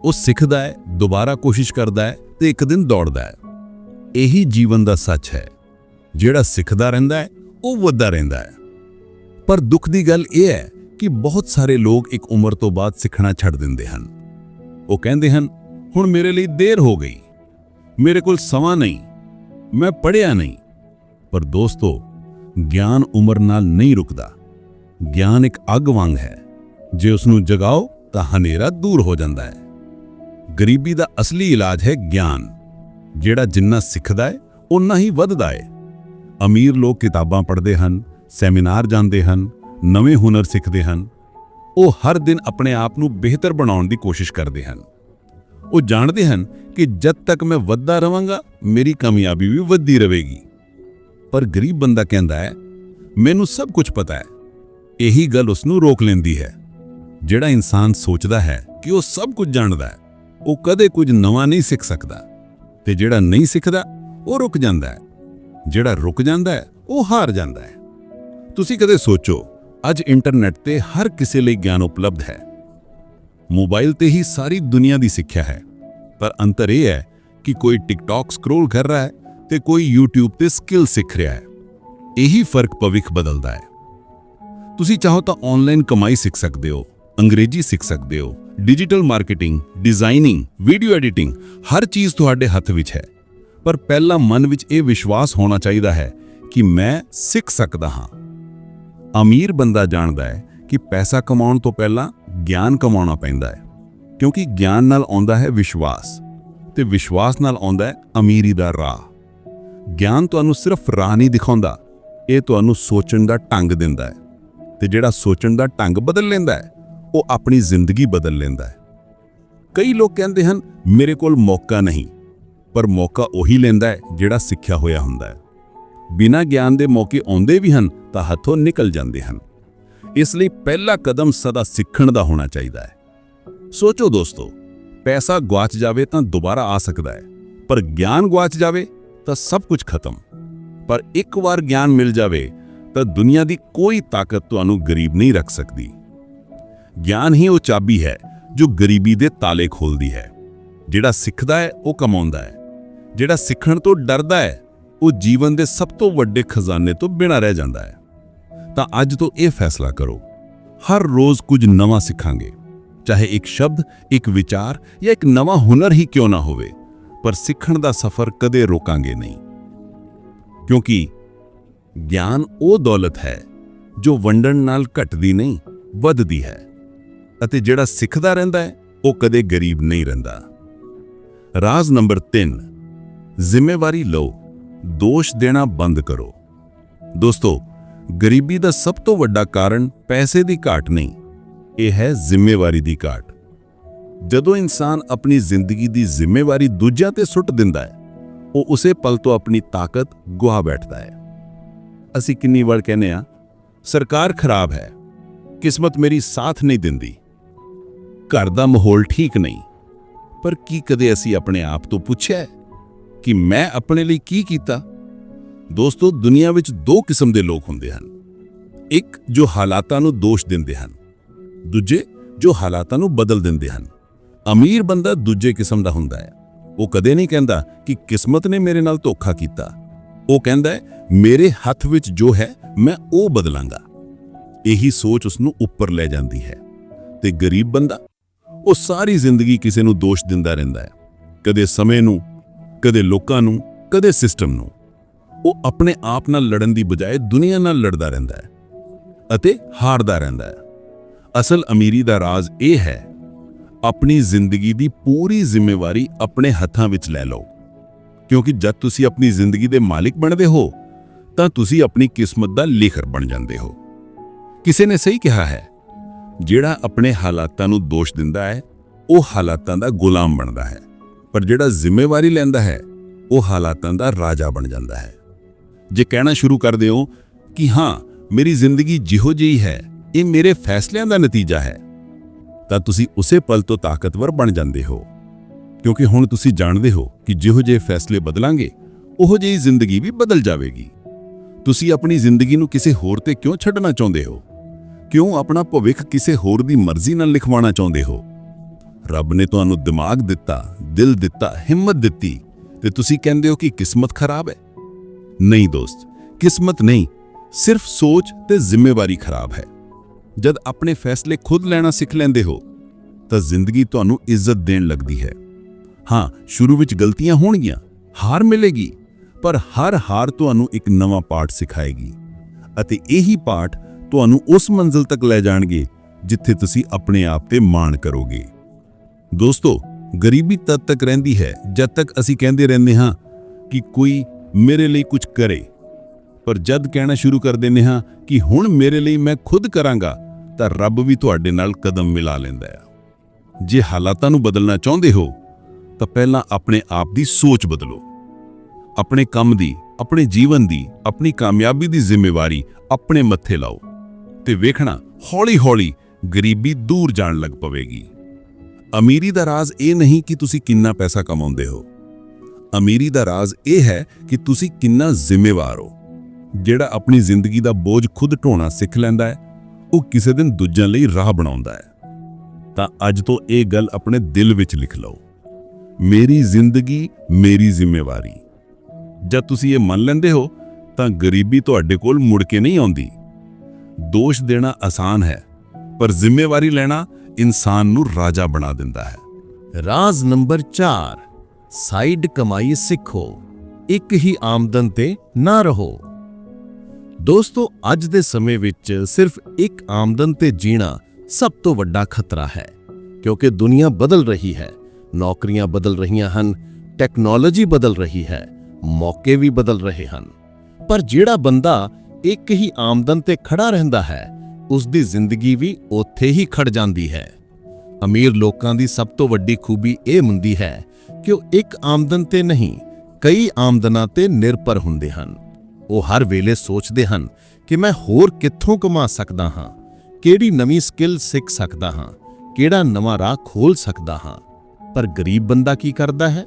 ਉਹ ਸਿੱਖਦਾ ਹੈ, ਦੁਬਾਰਾ ਕੋਸ਼ਿਸ਼ ਕਰਦਾ ਹੈ ਤੇ ਇੱਕ ਦਿਨ ਦੌੜਦਾ ਹੈ। ਇਹੀ ਜੀਵਨ ਦਾ ਸੱਚ ਹੈ। ਜਿਹੜਾ ਸਿੱਖਦਾ ਰਹਿੰਦਾ ਹੈ, ਉਹ ਵੱਧਦਾ ਰਹਿੰਦਾ ਹੈ। ਪਰ ਦੁੱਖ ਦੀ ਗੱਲ ਇਹ ਹੈ ਕਿ ਬਹੁਤ ਸਾਰੇ ਲੋਕ ਇੱਕ ਉਮਰ ਤੋਂ ਬਾਅਦ ਸਿੱਖਣਾ ਛੱਡ ਦਿੰਦੇ ਹਨ। ਉਹ ਕਹਿੰਦੇ ਹਨ, ਹੁਣ ਮੇਰੇ ਲਈ ਦੇਰ ਹੋ ਗਈ। ਮੇਰੇ ਕੋਲ ਸਮਾਂ ਨਹੀਂ। ਮੈਂ ਪੜ੍ਹਿਆ ਨਹੀਂ। ਪਰ ਦੋਸਤੋ, ਗਿਆਨ ਉਮਰ ਨਾਲ ਨਹੀਂ ਰੁਕਦਾ। ਗਿਆਨ ਇੱਕ ਅੱਗ ਵਾਂਗ ਹੈ। ਜੇ ਉਸ ਨੂੰ ਜਗਾਓ, ਤਾਂ ਹਨੇਰਾ ਦੂਰ ਹੋ ਜਾਂਦਾ ਹੈ। ਗਰੀਬੀ ਦਾ ਅਸਲੀ ਇਲਾਜ ਹੈ ਗਿਆਨ। ਜਿਹੜਾ ਜਿੰਨਾ ਸਿੱਖਦਾ ਹੈ ਉਨਾ ਹੀ ਵੱਧਦਾ ਹੈ। ਅਮੀਰ ਲੋਕ ਕਿਤਾਬਾਂ ਪੜ੍ਹਦੇ ਹਨ, ਸੈਮੀਨਾਰ ਜਾਂਦੇ ਹਨ, ਨਵੇਂ ਹੁਨਰ ਸਿੱਖਦੇ ਹਨ। ਉਹ ਹਰ ਦਿਨ ਆਪਣੇ ਆਪ ਨੂੰ ਬਿਹਤਰ ਬਣਾਉਣ ਦੀ ਕੋਸ਼ਿਸ਼ ਕਰਦੇ ਹਨ। ਉਹ ਜਾਣਦੇ ਹਨ ਕਿ ਜਦ ਤੱਕ ਮੈਂ ਵੱਧਦਾ ਰਵਾਂਗਾ, ਮੇਰੀ ਕਾਮਯਾਬੀ ਵੀ ਵੱਧਦੀ ਰਹੇਗੀ। ਪਰ ਗਰੀਬ ਬੰਦਾ ਕਹਿੰਦਾ ਹੈ, ਮੈਨੂੰ ਸਭ ਕੁਝ ਪਤਾ ਹੈ। ਇਹੀ ਗੱਲ ਉਸ ਨੂੰ ਰੋਕ ਲੈਂਦੀ ਹੈ। ਜਿਹੜਾ ਇਨਸਾਨ ਸੋਚਦਾ ਹੈ ਕਿ ਉਹ ਸਭ ਕੁਝ ਜਾਣਦਾ ਹੈ ਉਹ ਕਦੇ ਕੁਝ ਨਵਾਂ ਨਹੀਂ ਸਿੱਖ ਸਕਦਾ ਤੇ ਜਿਹੜਾ ਨਹੀਂ ਸਿੱਖਦਾ, ਉਹ ਰੁਕ ਜਾਂਦਾ ਹੈ। ਜਿਹੜਾ ਰੁਕ ਜਾਂਦਾ ਹੈ, ਉਹ ਹਾਰ ਜਾਂਦਾ ਹੈ। ਤੁਸੀਂ ਕਦੇ ਸੋਚੋ, ਅੱਜ ਇੰਟਰਨੈਟ ਤੇ ਹਰ ਕਿਸੇ ਲਈ ਗਿਆਨ ਉਪਲਬਧ ਹੈ। ਮੋਬਾਈਲ ਤੇ ਹੀ ਸਾਰੀ ਦੁਨੀਆ ਦੀ ਸਿੱਖਿਆ ਹੈ। ਪਰ ਅੰਤਰ ਇਹ ਹੈ ਕਿ ਕੋਈ ਟਿਕਟੌਕ ਸਕਰੋਲ ਕਰ ਰਿਹਾ ਹੈ ਤੇ ਕੋਈ YouTube ਤੇ ਸਕਿੱਲ ਸਿੱਖ ਰਿਹਾ ਹੈ। ਇਹੀ ਫ਼ਰਕ ਭਵਿੱਖ ਬਦਲਦਾ ਹੈ। ਤੁਸੀਂ ਚਾਹੋ ਤਾਂ ਆਨਲਾਈਨ ਕਮਾਈ ਸਿੱਖ ਸਕਦੇ ਹੋ। ਅੰਗਰੇਜ਼ੀ ਸਿੱਖ ਸਕਦੇ ਹੋ। Digital marketing designing video editing ਹਰ ਚੀਜ਼ ਤੁਹਾਡੇ ਹੱਥ ਵਿੱਚ ਹੈ। ਪਰ ਪਹਿਲਾਂ ਮਨ ਵਿੱਚ ਇਹ ਵਿਸ਼ਵਾਸ ਹੋਣਾ ਚਾਹੀਦਾ ਹੈ ਕਿ ਮੈਂ ਸਿੱਖ ਸਕਦਾ ਹਾਂ। ਅਮੀਰ ਬੰਦਾ ਜਾਣਦਾ ਹੈ ਕਿ ਪੈਸਾ ਕਮਾਉਣ ਤੋਂ ਪਹਿਲਾਂ ਗਿਆਨ ਕਮਾਉਣਾ ਪੈਂਦਾ ਹੈ। ਕਿਉਂਕਿ ਗਿਆਨ ਨਾਲ ਆਉਂਦਾ ਹੈ ਵਿਸ਼ਵਾਸ ਤੇ ਵਿਸ਼ਵਾਸ ਨਾਲ ਆਉਂਦਾ ਹੈ ਅਮੀਰੀ ਦਾ ਰਾਹ। ਗਿਆਨ ਤੁਹਾਨੂੰ ਸਿਰਫ ਰਾਹ ਨਹੀਂ ਦਿਖਾਉਂਦਾ, ਇਹ ਤੁਹਾਨੂੰ ਸੋਚਣ ਦਾ ਢੰਗ ਦਿੰਦਾ ਹੈ। ਤੇ ਜਿਹੜਾ ਸੋਚਣ ਦਾ ਢੰਗ ਬਦਲ ਲੈਂਦਾ ਹੈ ਉਹ ਆਪਣੀ ਜ਼ਿੰਦਗੀ ਬਦਲ ਲੈਂਦਾ ਹੈ। ਕਈ ਲੋਕ ਕਹਿੰਦੇ ਹਨ, ਮੇਰੇ ਕੋਲ ਮੌਕਾ ਨਹੀਂ, ਪਰ ਮੌਕਾ ਉਹੀ ਲੈਂਦਾ ਹੈ ਜਿਹੜਾ ਸਿੱਖਿਆ ਹੋਇਆ ਹੁੰਦਾ ਹੈ। ਬਿਨਾਂ ਗਿਆਨ ਦੇ ਮੌਕੇ ਆਉਂਦੇ ਵੀ ਹਨ, ਤਾਂ ਹੱਥੋਂ ਨਿਕਲ ਜਾਂਦੇ ਹਨ। ਇਸ ਲਈ ਪਹਿਲਾ ਕਦਮ ਸਦਾ ਸਿੱਖਣ ਦਾ ਹੋਣਾ ਚਾਹੀਦਾ ਹੈ। ਸੋਚੋ ਦੋਸਤੋ, ਪੈਸਾ ਗਵਾਚ ਜਾਵੇ ਤਾਂ ਦੁਬਾਰਾ ਆ ਸਕਦਾ ਹੈ, ਪਰ ਗਿਆਨ ਗਵਾਚ ਜਾਵੇ ਤਾਂ ਸਭ ਕੁਝ ਖਤਮ। ਪਰ ਇੱਕ ਵਾਰ ਗਿਆਨ ਮਿਲ ਜਾਵੇ ਤਾਂ ਦੁਨੀਆ ਦੀ ਕੋਈ ਤਾਕਤ ਤੁਹਾਨੂੰ ਗਰੀਬ ਨਹੀਂ ਰੱਖ ਸਕਦੀ। ਗਿਆਨ ਹੀ ਉਹ ਚਾਬੀ ਹੈ ਜੋ ਗਰੀਬੀ ਦੇ ਤਾਲੇ ਖੋਲਦੀ ਹੈ। ਜਿਹੜਾ ਸਿੱਖਦਾ ਹੈ, ਉਹ ਕਮਾਉਂਦਾ ਹੈ। ਜਿਹੜਾ ਸਿੱਖਣ ਤੋਂ ਡਰਦਾ ਹੈ, ਉਹ ਜੀਵਨ ਦੇ ਸਭ ਤੋਂ ਵੱਡੇ ਖਜ਼ਾਨੇ ਤੋਂ ਬਿਨਾਂ ਰਹਿ ਜਾਂਦਾ ਹੈ। ਤਾਂ ਅੱਜ ਤੋਂ ਇਹ ਫੈਸਲਾ ਕਰੋ, ਹਰ ਰੋਜ਼ ਕੁਝ ਨਵਾਂ ਸਿੱਖਾਂਗੇ। ਚਾਹੇ ਇੱਕ ਸ਼ਬਦ, ਇੱਕ ਵਿਚਾਰ ਜਾਂ ਇੱਕ ਨਵਾਂ ਹੁਨਰ ਹੀ ਕਿਉਂ ਨਾ ਹੋਵੇ, ਪਰ ਸਿੱਖਣ ਦਾ ਸਫ਼ਰ ਕਦੇ ਰੋਕਾਂਗੇ ਨਹੀਂ। ਕਿਉਂਕਿ ਗਿਆਨ ਉਹ ਦੌਲਤ ਹੈ ਜੋ ਵੰਡਣ ਨਾਲ ਘਟਦੀ ਨਹੀਂ, ਵੱਧਦੀ ਹੈ। ਅਤੇ ਜਿਹੜਾ ਸਿੱਖਦਾ ਰਹਿੰਦਾ ਹੈ, ਉਹ ਕਦੇ ਗਰੀਬ ਨਹੀਂ ਰਹਿੰਦਾ। ਰਾਜ਼ ਨੰਬਰ 3 ਜ਼ਿੰਮੇਵਾਰੀ ਲਓ, ਦੋਸ਼ ਦੇਣਾ ਬੰਦ ਕਰੋ। ਦੋਸਤੋ, ਗਰੀਬੀ ਦਾ ਸਭ ਤੋਂ ਵੱਡਾ ਕਾਰਨ ਪੈਸੇ ਦੀ ਘਾਟ ਨਹੀਂ, ਇਹ ਹੈ ਜ਼ਿੰਮੇਵਾਰੀ ਦੀ ਘਾਟ। ਜਦੋਂ ਇਨਸਾਨ ਆਪਣੀ ਜ਼ਿੰਦਗੀ ਦੀ ਜ਼ਿੰਮੇਵਾਰੀ ਦੂਜਿਆਂ ਤੇ ਸੁੱਟ ਦਿੰਦਾ ਹੈ, ਉਹ ਉਸੇ ਪਲ ਤੋਂ ਆਪਣੀ ਤਾਕਤ ਗੁਆ ਬੈਠਦਾ ਹੈ। ਅਸੀਂ ਕਿੰਨੀ ਵਾਰ ਕਹਿੰਦੇ ਆ ਸਰਕਾਰ ਖਰਾਬ ਹੈ, ਕਿਸਮਤ ਮੇਰੀ ਸਾਥ ਨਹੀਂ ਦਿੰਦੀ। ਘਰ ਦਾ ਮਾਹੌਲ ਠੀਕ ਨਹੀਂ। ਪਰ ਕੀ ਕਦੇ ਅਸੀਂ ਆਪਣੇ ਆਪ ਤੋਂ ਪੁੱਛਿਆ ਕਿ ਮੈਂ ਆਪਣੇ ਲਈ ਕੀ ਕੀਤਾ? ਦੋਸਤੋ, ਦੁਨੀਆ ਵਿੱਚ ਦੋ ਕਿਸਮ ਦੇ ਲੋਕ ਹੁੰਦੇ ਹਨ। ਇੱਕ ਜੋ ਹਾਲਾਤਾਂ ਨੂੰ ਦੋਸ਼ ਦਿੰਦੇ ਹਨ, ਦੂਜੇ ਜੋ ਹਾਲਾਤਾਂ ਨੂੰ ਬਦਲ ਦਿੰਦੇ ਹਨ। ਅਮੀਰ ਬੰਦਾ ਦੂਜੇ ਕਿਸਮ ਦਾ ਹੁੰਦਾ ਹੈ। ਉਹ ਕਦੇ ਨਹੀਂ ਕਹਿੰਦਾ ਕਿ ਕਿਸਮਤ ਨੇ ਮੇਰੇ ਨਾਲ ਧੋਖਾ ਕੀਤਾ। ਉਹ ਕਹਿੰਦਾ ਹੈ, ਮੇਰੇ ਹੱਥ ਵਿੱਚ ਜੋ ਹੈ, ਮੈਂ ਉਹ ਬਦਲਾਂਗਾ। ਇਹੀ ਸੋਚ ਉਸ ਨੂੰ ਉੱਪਰ ਲੈ ਜਾਂਦੀ ਹੈ। ਤੇ ਗਰੀਬ ਬੰਦਾ ਉਹ ਸਾਰੀ ਜ਼ਿੰਦਗੀ ਕਿਸੇ ਨੂੰ ਦੋਸ਼ ਦਿੰਦਾ ਰਹਿੰਦਾ ਹੈ। ਕਦੇ ਸਮੇਂ ਨੂੰ, ਕਦੇ ਲੋਕਾਂ ਨੂੰ, ਕਦੇ ਸਿਸਟਮ ਨੂੰ। ਉਹ ਆਪਣੇ ਆਪ ਨਾਲ ਲੜਨ ਦੀ ਬਜਾਏ ਦੁਨੀਆ ਨਾਲ ਲੜਦਾ ਰਹਿੰਦਾ ਹੈ ਅਤੇ ਹਾਰਦਾ ਰਹਿੰਦਾ ਹੈ। ਅਸਲ ਅਮੀਰੀ ਦਾ ਰਾਜ਼ ਇਹ ਹੈ, ਆਪਣੀ ਜ਼ਿੰਦਗੀ ਦੀ ਪੂਰੀ ਜ਼ਿੰਮੇਵਾਰੀ ਆਪਣੇ ਹੱਥਾਂ ਵਿੱਚ ਲੈ ਲਓ। ਕਿਉਂਕਿ ਜਦ ਤੁਸੀਂ ਆਪਣੀ ਜ਼ਿੰਦਗੀ ਦੇ ਮਾਲਿਕ ਬਣਦੇ ਹੋ, ਤਾਂ ਤੁਸੀਂ ਆਪਣੀ ਕਿਸਮਤ ਦਾ ਲੇਖਕ ਬਣ ਜਾਂਦੇ ਹੋ। ਕਿਸੇ ਨੇ ਸਹੀ ਕਿਹਾ ਹੈ ਜਿਹੜਾ ਆਪਣੇ ਹਾਲਾਤਾਂ ਨੂੰ ਦੋਸ਼ ਦਿੰਦਾ ਹੈ, ਉਹ ਹਾਲਾਤਾਂ ਦਾ ਗੁਲਾਮ ਬਣਦਾ ਹੈ। ਪਰ ਜਿਹੜਾ ਜ਼ਿੰਮੇਵਾਰੀ ਲੈਂਦਾ ਹੈ, ਉਹ ਹਾਲਾਤਾਂ ਦਾ ਰਾਜਾ ਬਣ ਜਾਂਦਾ ਹੈ। ਜੇ ਕਹਿਣਾ ਸ਼ੁਰੂ ਕਰ ਦਿਓ ਕਿ ਹਾਂ, ਮੇਰੀ ਜ਼ਿੰਦਗੀ ਜਿਹੋ ਜਿਹੀ ਹੈ, ਇਹ ਮੇਰੇ ਫੈਸਲਿਆਂ ਦਾ ਨਤੀਜਾ ਹੈ, ਤਾਂ ਤੁਸੀਂ ਉਸੇ ਪਲ ਤੋਂ ਤਾਕਤਵਰ ਬਣ ਜਾਂਦੇ ਹੋ। ਕਿਉਂਕਿ ਹੁਣ ਤੁਸੀਂ ਜਾਣਦੇ ਹੋ ਕਿ ਜਿਹੋ ਜਿਹੇ ਫੈਸਲੇ ਬਦਲਾਂਗੇ, ਉਹੋ ਜਿਹੀ ਜ਼ਿੰਦਗੀ ਵੀ ਬਦਲ ਜਾਵੇਗੀ। ਤੁਸੀਂ ਆਪਣੀ ਜ਼ਿੰਦਗੀ ਨੂੰ ਕਿਸੇ ਹੋਰ ਤੇ ਕਿਉਂ ਛੱਡਣਾ ਚਾਹੁੰਦੇ ਹੋ? ਕਿਉਂ ਆਪਣਾ ਭਵਿੱਖ ਕਿਸੇ ਹੋਰ ਦੀ ਮਰਜ਼ੀ ਨਾਲ ਲਿਖਵਾਉਣਾ ਚਾਹੁੰਦੇ ਹੋ? ਰੱਬ ਨੇ ਤੁਹਾਨੂੰ ਦਿਮਾਗ ਦਿੱਤਾ, ਦਿਲ ਦਿੱਤਾ, ਹਿੰਮਤ ਦਿੱਤੀ ਤੇ ਤੁਸੀਂ ਕਹਿੰਦੇ ਹੋ ਕਿ ਕਿਸਮਤ ਖਰਾਬ ਹੈ? ਨਹੀਂ ਦੋਸਤ, ਕਿਸਮਤ ਨਹੀਂ, ਸਿਰਫ ਸੋਚ ਤੇ ਜ਼ਿੰਮੇਵਾਰੀ ਖਰਾਬ ਹੈ। ਜਦ ਆਪਣੇ ਫੈਸਲੇ ਖੁਦ ਲੈਣਾ ਸਿੱਖ ਲੈਂਦੇ ਹੋ, ਤਾਂ ਜ਼ਿੰਦਗੀ ਤੁਹਾਨੂੰ ਇੱਜ਼ਤ ਦੇਣ ਲੱਗਦੀ ਹੈ। ਹਾਂ, ਸ਼ੁਰੂ ਵਿੱਚ ਗਲਤੀਆਂ ਹੋਣਗੀਆਂ, ਹਾਰ ਮਿਲੇਗੀ, ਪਰ ਹਰ ਹਾਰ ਤੁਹਾਨੂੰ ਇੱਕ ਨਵਾਂ ਪਾਠ ਸਿਖਾਏਗੀ। ਅਤੇ ਇਹੀ ਪਾਠ ਤੁਹਾਨੂੰ ਉਸ ਮੰਜ਼ਿਲ ਤੱਕ ਲੈ ਜਾਣਗੇ, ਜਿੱਥੇ ਤੁਸੀਂ ਆਪਣੇ ਆਪ ਤੇ ਮਾਣ ਕਰੋਗੇ। ਦੋਸਤੋ, ਗਰੀਬੀ ਤਦ ਤੱਕ ਰਹਿੰਦੀ ਹੈ ਜਦ ਤੱਕ ਅਸੀਂ ਕਹਿੰਦੇ ਰਹਿੰਦੇ ਹਾਂ ਕਿ ਕੋਈ ਮੇਰੇ ਲਈ ਕੁਝ ਕਰੇ। ਪਰ ਜਦ ਕਹਿਣਾ ਸ਼ੁਰੂ ਕਰ ਦਿੰਦੇ ਹਾਂ ਕਿ ਹੁਣ ਮੇਰੇ ਲਈ ਮੈਂ ਖੁਦ ਕਰਾਂਗਾ, ਤਾਂ ਰੱਬ ਵੀ ਤੁਹਾਡੇ ਨਾਲ ਕਦਮ ਮਿਲਾ ਲੈਂਦਾ ਹੈ। ਜੇ ਹਾਲਾਤਾਂ ਨੂੰ ਬਦਲਣਾ ਚਾਹੁੰਦੇ ਹੋ, ਤਾਂ ਪਹਿਲਾਂ ਆਪਣੇ ਆਪ ਦੀ ਸੋਚ ਬਦਲੋ। ਆਪਣੇ ਕੰਮ ਦੀ, ਆਪਣੇ ਜੀਵਨ ਦੀ, ਆਪਣੀ ਕਾਮਯਾਬੀ ਦੀ ਜ਼ਿੰਮੇਵਾਰੀ ਆਪਣੇ ਮੱਥੇ ਲਾਓ। ਤੇ ਵੇਖਣਾ ਹੌਲੀ-ਹੌਲੀ ਗਰੀਬੀ ਦੂਰ ਜਾਣ ਲੱਗ ਪਵੇਗੀ। ਅਮੀਰੀ ਦਾ ਰਾਜ਼ ਇਹ ਨਹੀਂ ਕਿ ਤੁਸੀਂ ਕਿੰਨਾ ਪੈਸਾ ਕਮਾਉਂਦੇ ਹੋ। ਅਮੀਰੀ ਦਾ ਰਾਜ਼ ਇਹ ਹੈ ਕਿ ਤੁਸੀਂ ਕਿੰਨਾ ਜ਼ਿੰਮੇਵਾਰ ਹੋ। ਜਿਹੜਾ ਆਪਣੀ ਜ਼ਿੰਦਗੀ ਦਾ ਬੋਝ ਖੁਦ ਢੋਣਾ ਸਿੱਖ ਲੈਂਦਾ ਹੈ, ਉਹ ਕਿਸੇ ਦਿਨ ਦੂਜਿਆਂ ਲਈ ਰਾਹ ਬਣਾਉਂਦਾ ਹੈ। ਤਾਂ ਅੱਜ ਤੋਂ ਇਹ ਗੱਲ ਆਪਣੇ ਦਿਲ ਵਿੱਚ ਲਿਖ ਲਓ। ਮੇਰੀ ਜ਼ਿੰਦਗੀ ਮੇਰੀ ਜ਼ਿੰਮੇਵਾਰੀ। ਜਦ ਤੁਸੀਂ ਇਹ ਮੰਨ ਲੈਂਦੇ ਹੋ, ਤਾਂ ਗਰੀਬੀ ਤੁਹਾਡੇ ਕੋਲ ਮੁੜ ਕੇ ਨਹੀਂ ਆਉਂਦੀ। ਦੋਸ਼ ਦੇਣਾ ਆਸਾਨ ਹੈ, ਪਰ ਜ਼ਿੰਮੇਵਾਰੀ ਲੈਣਾ ਇਨਸਾਨ ਨੂੰ ਰਾਜਾ ਬਣਾ ਦਿੰਦਾ ਹੈ। ਰਾਜ਼ ਨੰਬਰ 4 ਸਾਈਡ ਕਮਾਈ ਸਿੱਖੋ, ਇੱਕ ਹੀ ਆਮਦਨ ਤੇ ਨਾ ਰਹੋ। ਦੋਸਤੋ, ਅੱਜ ਦੇ ਸਮੇਂ ਵਿੱਚ ਸਿਰਫ ਇੱਕ ਆਮਦਨ ਤੇ ਜੀਣਾ ਸਭ ਤੋਂ ਵੱਡਾ ਖਤਰਾ ਹੈ, ਕਿਉਂਕਿ ਦੁਨੀਆ ਬਦਲ ਰਹੀ ਹੈ, ਨੌਕਰੀਆਂ ਬਦਲ ਰਹੀਆਂ ਹਨ, ਟੈਕਨੋਲੋਜੀ ਬਦਲ ਰਹੀ ਹੈ, ਮੌਕੇ ਵੀ ਬਦਲ ਰਹੇ ਹਨ। ਪਰ ਜਿਹੜਾ ਬੰਦਾ ਇੱਕ ਹੀ ਆਮਦਨ ਤੇ ਖੜਾ ਰਹਿੰਦਾ ਹੈ ਉਸ ਦੀ ਜ਼ਿੰਦਗੀ ਵੀ ਉੱਥੇ ਹੀ ਖੜ ਜਾਂਦੀ ਹੈ। ਅਮੀਰ ਲੋਕਾਂ ਦੀ ਸਭ ਤੋਂ ਵੱਡੀ ਖੂਬੀ ਇਹ ਹੁੰਦੀ ਹੈ ਕਿ ਉਹ ਇੱਕ ਆਮਦਨ ਤੇ ਨਹੀਂ, ਕਈ ਆਮਦਨਾਂ ਤੇ ਨਿਰਭਰ ਹੁੰਦੇ ਹਨ। ਉਹ ਹਰ ਵੇਲੇ ਸੋਚਦੇ ਹਨ ਕਿ ਮੈਂ ਹੋਰ ਕਿੱਥੋਂ ਕਮਾ ਸਕਦਾ ਹਾਂ, ਕਿਹੜੀ ਨਵੀਂ ਸਕਿੱਲ ਸਿੱਖ ਸਕਦਾ ਹਾਂ, ਕਿਹੜਾ ਨਵਾਂ ਰਾਹ ਖੋਲ ਸਕਦਾ ਹਾਂ। ਪਰ ਗਰੀਬ ਬੰਦਾ ਕੀ ਕਰਦਾ ਹੈ?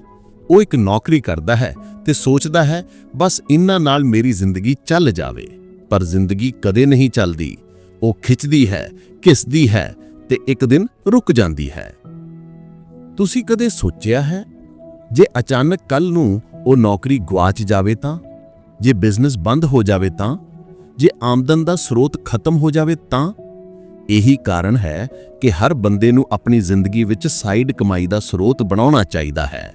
ਉਹ ਇੱਕ ਨੌਕਰੀ ਕਰਦਾ ਹੈ ਤੇ ਸੋਚਦਾ ਹੈ, ਬਸ ਇਹਨਾਂ ਨਾਲ ਮੇਰੀ ਜ਼ਿੰਦਗੀ ਚੱਲ ਜਾਵੇ। ਪਰ ਜ਼ਿੰਦਗੀ ਕਦੇ ਨਹੀਂ ਚੱਲਦੀ। ਉਹ ਖਿੱਚਦੀ ਹੈ, ਘਿਸਦੀ ਹੈ ਤੇ ਇੱਕ ਦਿਨ ਰੁਕ ਜਾਂਦੀ ਹੈ। ਤੁਸੀਂ ਕਦੇ ਸੋਚਿਆ ਹੈ, ਜੇ ਅਚਾਨਕ ਕੱਲ ਨੂੰ ਉਹ ਨੌਕਰੀ ਗਵਾਚ ਜਾਵੇ ਤਾਂ? ਜੇ ਬਿਜ਼ਨਸ ਬੰਦ ਹੋ ਜਾਵੇ ਤਾਂ? ਜੇ ਆਮਦਨ ਦਾ ਸਰੋਤ ਖਤਮ ਹੋ ਜਾਵੇ ਤਾਂ? ਇਹੀ ਕਾਰਨ ਹੈ ਕਿ ਹਰ ਬੰਦੇ ਨੂੰ ਆਪਣੀ ਜ਼ਿੰਦਗੀ ਵਿੱਚ ਸਾਈਡ ਕਮਾਈ ਦਾ ਸਰੋਤ ਬਣਾਉਣਾ ਚਾਹੀਦਾ ਹੈ।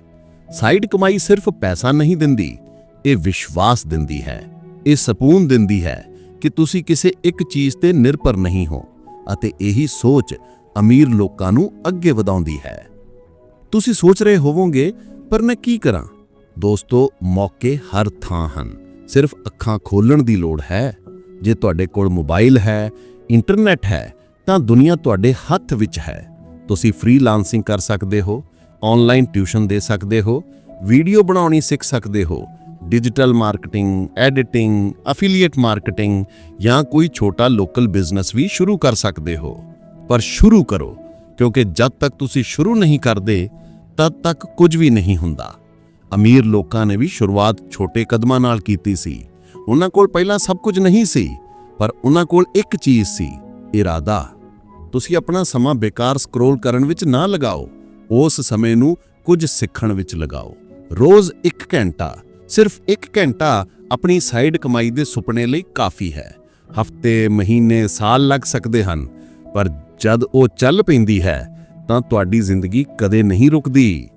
ਸਾਈਡ ਕਮਾਈ ਸਿਰਫ ਪੈਸਾ ਨਹੀਂ ਦਿੰਦੀ, ਇਹ ਵਿਸ਼ਵਾਸ ਦਿੰਦੀ ਹੈ। ਇਹ ਸਕੂਨ ਦਿੰਦੀ ਹੈ ਕਿ ਤੁਸੀਂ ਕਿਸੇ ਇੱਕ ਚੀਜ਼ ਤੇ ਨਿਰਭਰ ਨਹੀਂ ਹੋ ਅਤੇ ਇਹੀ ਸੋਚ ਅਮੀਰ ਲੋਕਾਂ ਨੂੰ ਅੱਗੇ ਵਧਾਉਂਦੀ ਹੈ। ਤੁਸੀਂ ਸੋਚ ਰਹੇ ਹੋਵੋਗੇ, ਪਰ ਮੈਂ ਕੀ ਕਰਾਂ? ਦੋਸਤੋ, ਮੌਕੇ ਹਰ ਥਾਂ ਹਨ। ਸਿਰਫ ਅੱਖਾਂ ਖੋਲਣ ਦੀ ਲੋੜ ਹੈ। ਜੇ ਤੁਹਾਡੇ ਕੋਲ ਮੋਬਾਈਲ ਹੈ, ਇੰਟਰਨੈਟ ਹੈ, ਤਾਂ ਦੁਨੀਆ ਤੁਹਾਡੇ ਹੱਥ ਵਿੱਚ ਹੈ। ਤੁਸੀਂ ਫ੍ਰੀਲਾਂਸਿੰਗ ਕਰ ਸਕਦੇ ਹੋ ਆਨਲਾਈਨ ਟਿਊਸ਼ਨ ਦੇ ਸਕਦੇ ਹੋ, ਵੀਡੀਓ ਬਣਾਉਣੀ ਸਿੱਖ ਸਕਦੇ ਹੋ digital marketing editing affiliate marketing ਜਾਂ ਕੋਈ ਛੋਟਾ ਲੋਕਲ ਬਿਜ਼ਨਸ ਵੀ ਸ਼ੁਰੂ ਕਰ ਸਕਦੇ ਹੋ। ਪਰ ਸ਼ੁਰੂ ਕਰੋ, ਕਿਉਂਕਿ ਜਦ ਤੱਕ ਤੁਸੀਂ ਸ਼ੁਰੂ ਨਹੀਂ ਕਰਦੇ, ਤਦ ਤੱਕ ਕੁਝ ਵੀ ਨਹੀਂ ਹੁੰਦਾ। ਅਮੀਰ ਲੋਕਾਂ ਨੇ ਵੀ ਸ਼ੁਰੂਆਤ ਛੋਟੇ ਕਦਮਾਂ ਨਾਲ ਕੀਤੀ ਸੀ। ਉਹਨਾਂ ਕੋਲ ਪਹਿਲਾਂ ਸਭ ਕੁਝ ਨਹੀਂ ਸੀ, ਪਰ ਉਹਨਾਂ ਕੋਲ ਇੱਕ ਚੀਜ਼ ਸੀ, ਇਰਾਦਾ। ਤੁਸੀਂ ਆਪਣਾ ਸਮਾਂ ਬੇਕਾਰ ਸਕਰੋਲ ਕਰਨ ਵਿੱਚ ਨਾ ਲਗਾਓ, ਉਸ ਸਮੇਂ ਨੂੰ ਕੁਝ ਸਿੱਖਣ ਵਿੱਚ ਲਗਾਓ। ਰੋਜ਼ 1 ਘੰਟਾ ਸਿਰਫ 1 ਘੰਟਾ ਆਪਣੀ ਸਾਈਡ ਕਮਾਈ ਦੇ ਸੁਪਨੇ ਲਈ ਕਾਫੀ ਹੈ। ਹਫ਼ਤੇ, ਮਹੀਨੇ, ਸਾਲ ਲੱਗ ਸਕਦੇ ਹਨ, ਪਰ ਜਦ ਉਹ ਚੱਲ ਪੈਂਦੀ ਹੈ, ਤਾਂ ਤੁਹਾਡੀ ਜ਼ਿੰਦਗੀ ਕਦੇ ਨਹੀਂ ਰੁਕਦੀ।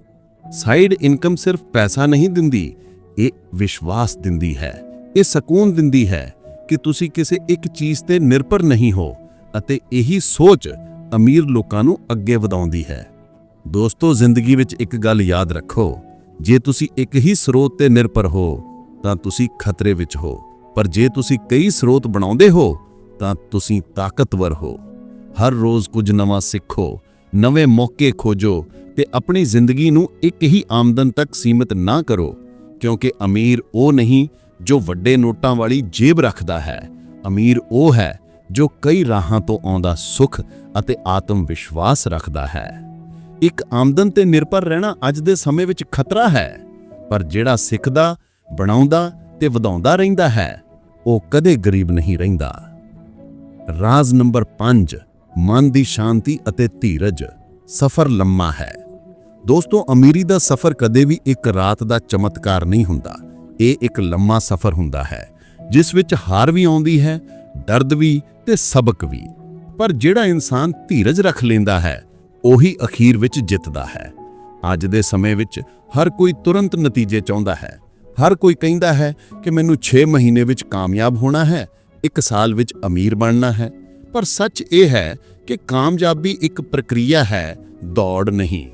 ਸਾਈਡ ਇਨਕਮ ਸਿਰਫ ਪੈਸਾ ਨਹੀਂ ਦਿੰਦੀ, ਇਹ ਵਿਸ਼ਵਾਸ ਦਿੰਦੀ ਹੈ, ਇਹ ਸਕੂਨ ਦਿੰਦੀ ਹੈ ਕਿ ਤੁਸੀਂ ਕਿਸੇ ਇੱਕ ਚੀਜ਼ ਤੇ ਨਿਰਭਰ ਨਹੀਂ ਹੋ ਅਤੇ ਇਹੀ ਸੋਚ ਅਮੀਰ ਲੋਕਾਂ ਨੂੰ ਅੱਗੇ ਵਧਾਉਂਦੀ ਹੈ। ਦੋਸਤੋ, ਜ਼ਿੰਦਗੀ ਵਿੱਚ ਇੱਕ ਗੱਲ ਯਾਦ ਰੱਖੋ ਜੇ ਤੁਸੀਂ ਇੱਕ ਹੀ ਸਰੋਤ ਤੇ ਨਿਰਭਰ ਹੋ, ਤਾਂ ਤੁਸੀਂ ਖਤਰੇ ਵਿੱਚ ਹੋ। ਪਰ ਜੇ ਤੁਸੀਂ ਕਈ ਸਰੋਤ ਬਣਾਉਂਦੇ ਹੋ, ਤਾਂ ਤੁਸੀਂ ਤਾਕਤਵਰ ਹੋ। ਹਰ ਰੋਜ਼ ਕੁਝ ਨਵਾਂ ਸਿੱਖੋ, ਨਵੇਂ ਮੌਕੇ ਖੋਜੋ ਤੇ ਆਪਣੀ ਜ਼ਿੰਦਗੀ ਨੂੰ ਇੱਕ ਹੀ ਆਮਦਨ ਤੱਕ ਸੀਮਿਤ ਨਾ ਕਰੋ, ਕਿਉਂਕਿ ਅਮੀਰ ਉਹ ਨਹੀਂ ਜੋ ਵੱਡੇ ਨੋਟਾਂ ਵਾਲੀ ਜੇਬ ਰੱਖਦਾ ਹੈ। ਅਮੀਰ ਉਹ ਹੈ ਜੋ ਕਈ ਰਾਹਾਂ ਤੋਂ ਆਉਂਦਾ ਸੁੱਖ ਅਤੇ ਆਤਮ ਵਿਸ਼ਵਾਸ ਰੱਖਦਾ ਹੈ। ਇੱਕ ਆਮਦਨ ਤੇ ਨਿਰਭਰ ਰਹਿਣਾ ਅੱਜ ਦੇ ਸਮੇਂ ਵਿੱਚ ਖਤਰਾ ਹੈ। ਪਰ ਜਿਹੜਾ ਸਿੱਖਦਾ, ਬਣਾਉਂਦਾ ਤੇ ਵਧਾਉਂਦਾ ਰਹਿੰਦਾ ਹੈ, ਉਹ ਕਦੇ ਗਰੀਬ ਨਹੀਂ ਰਹਿੰਦਾ। ਰਾਜ਼ ਨੰਬਰ 5 ਮਨ ਦੀ ਸ਼ਾਂਤੀ ਅਤੇ ਧੀਰਜ, ਸਫ਼ਰ ਲੰਮਾ ਹੈ। ਦੋਸਤੋ, ਅਮੀਰੀ ਦਾ ਸਫ਼ਰ ਕਦੇ ਵੀ ਇੱਕ ਰਾਤ ਦਾ ਚਮਤਕਾਰ ਨਹੀਂ ਹੁੰਦਾ। ਇਹ ਇੱਕ ਲੰਮਾ ਸਫ਼ਰ ਹੁੰਦਾ ਹੈ, ਜਿਸ ਵਿੱਚ ਹਾਰ ਵੀ ਆਉਂਦੀ ਹੈ, ਦਰਦ ਵੀ ਤੇ ਸਬਕ ਵੀ। ਪਰ ਜਿਹੜਾ ਇਨਸਾਨ ਧੀਰਜ ਰੱਖ ਲੈਂਦਾ ਹੈ ਉਹੀ ਅਖੀਰ ਵਿੱਚ ਜਿੱਤਦਾ ਹੈ। ਅੱਜ ਦੇ ਸਮੇਂ ਵਿੱਚ ਹਰ ਕੋਈ ਤੁਰੰਤ ਨਤੀਜੇ ਚਾਹੁੰਦਾ ਹੈ। ਹਰ ਕੋਈ ਕਹਿੰਦਾ ਹੈ ਕਿ ਮੈਨੂੰ 6 ਮਹੀਨੇ ਵਿੱਚ ਕਾਮਯਾਬ ਹੋਣਾ ਹੈ, ਇੱਕ ਸਾਲ ਵਿੱਚ ਅਮੀਰ ਬਣਨਾ ਹੈ। ਪਰ ਸੱਚ ਇਹ ਹੈ ਕਿ ਕਾਮਯਾਬੀ ਇੱਕ ਪ੍ਰਕਿਰਿਆ ਹੈ, ਦੌੜ ਨਹੀਂ।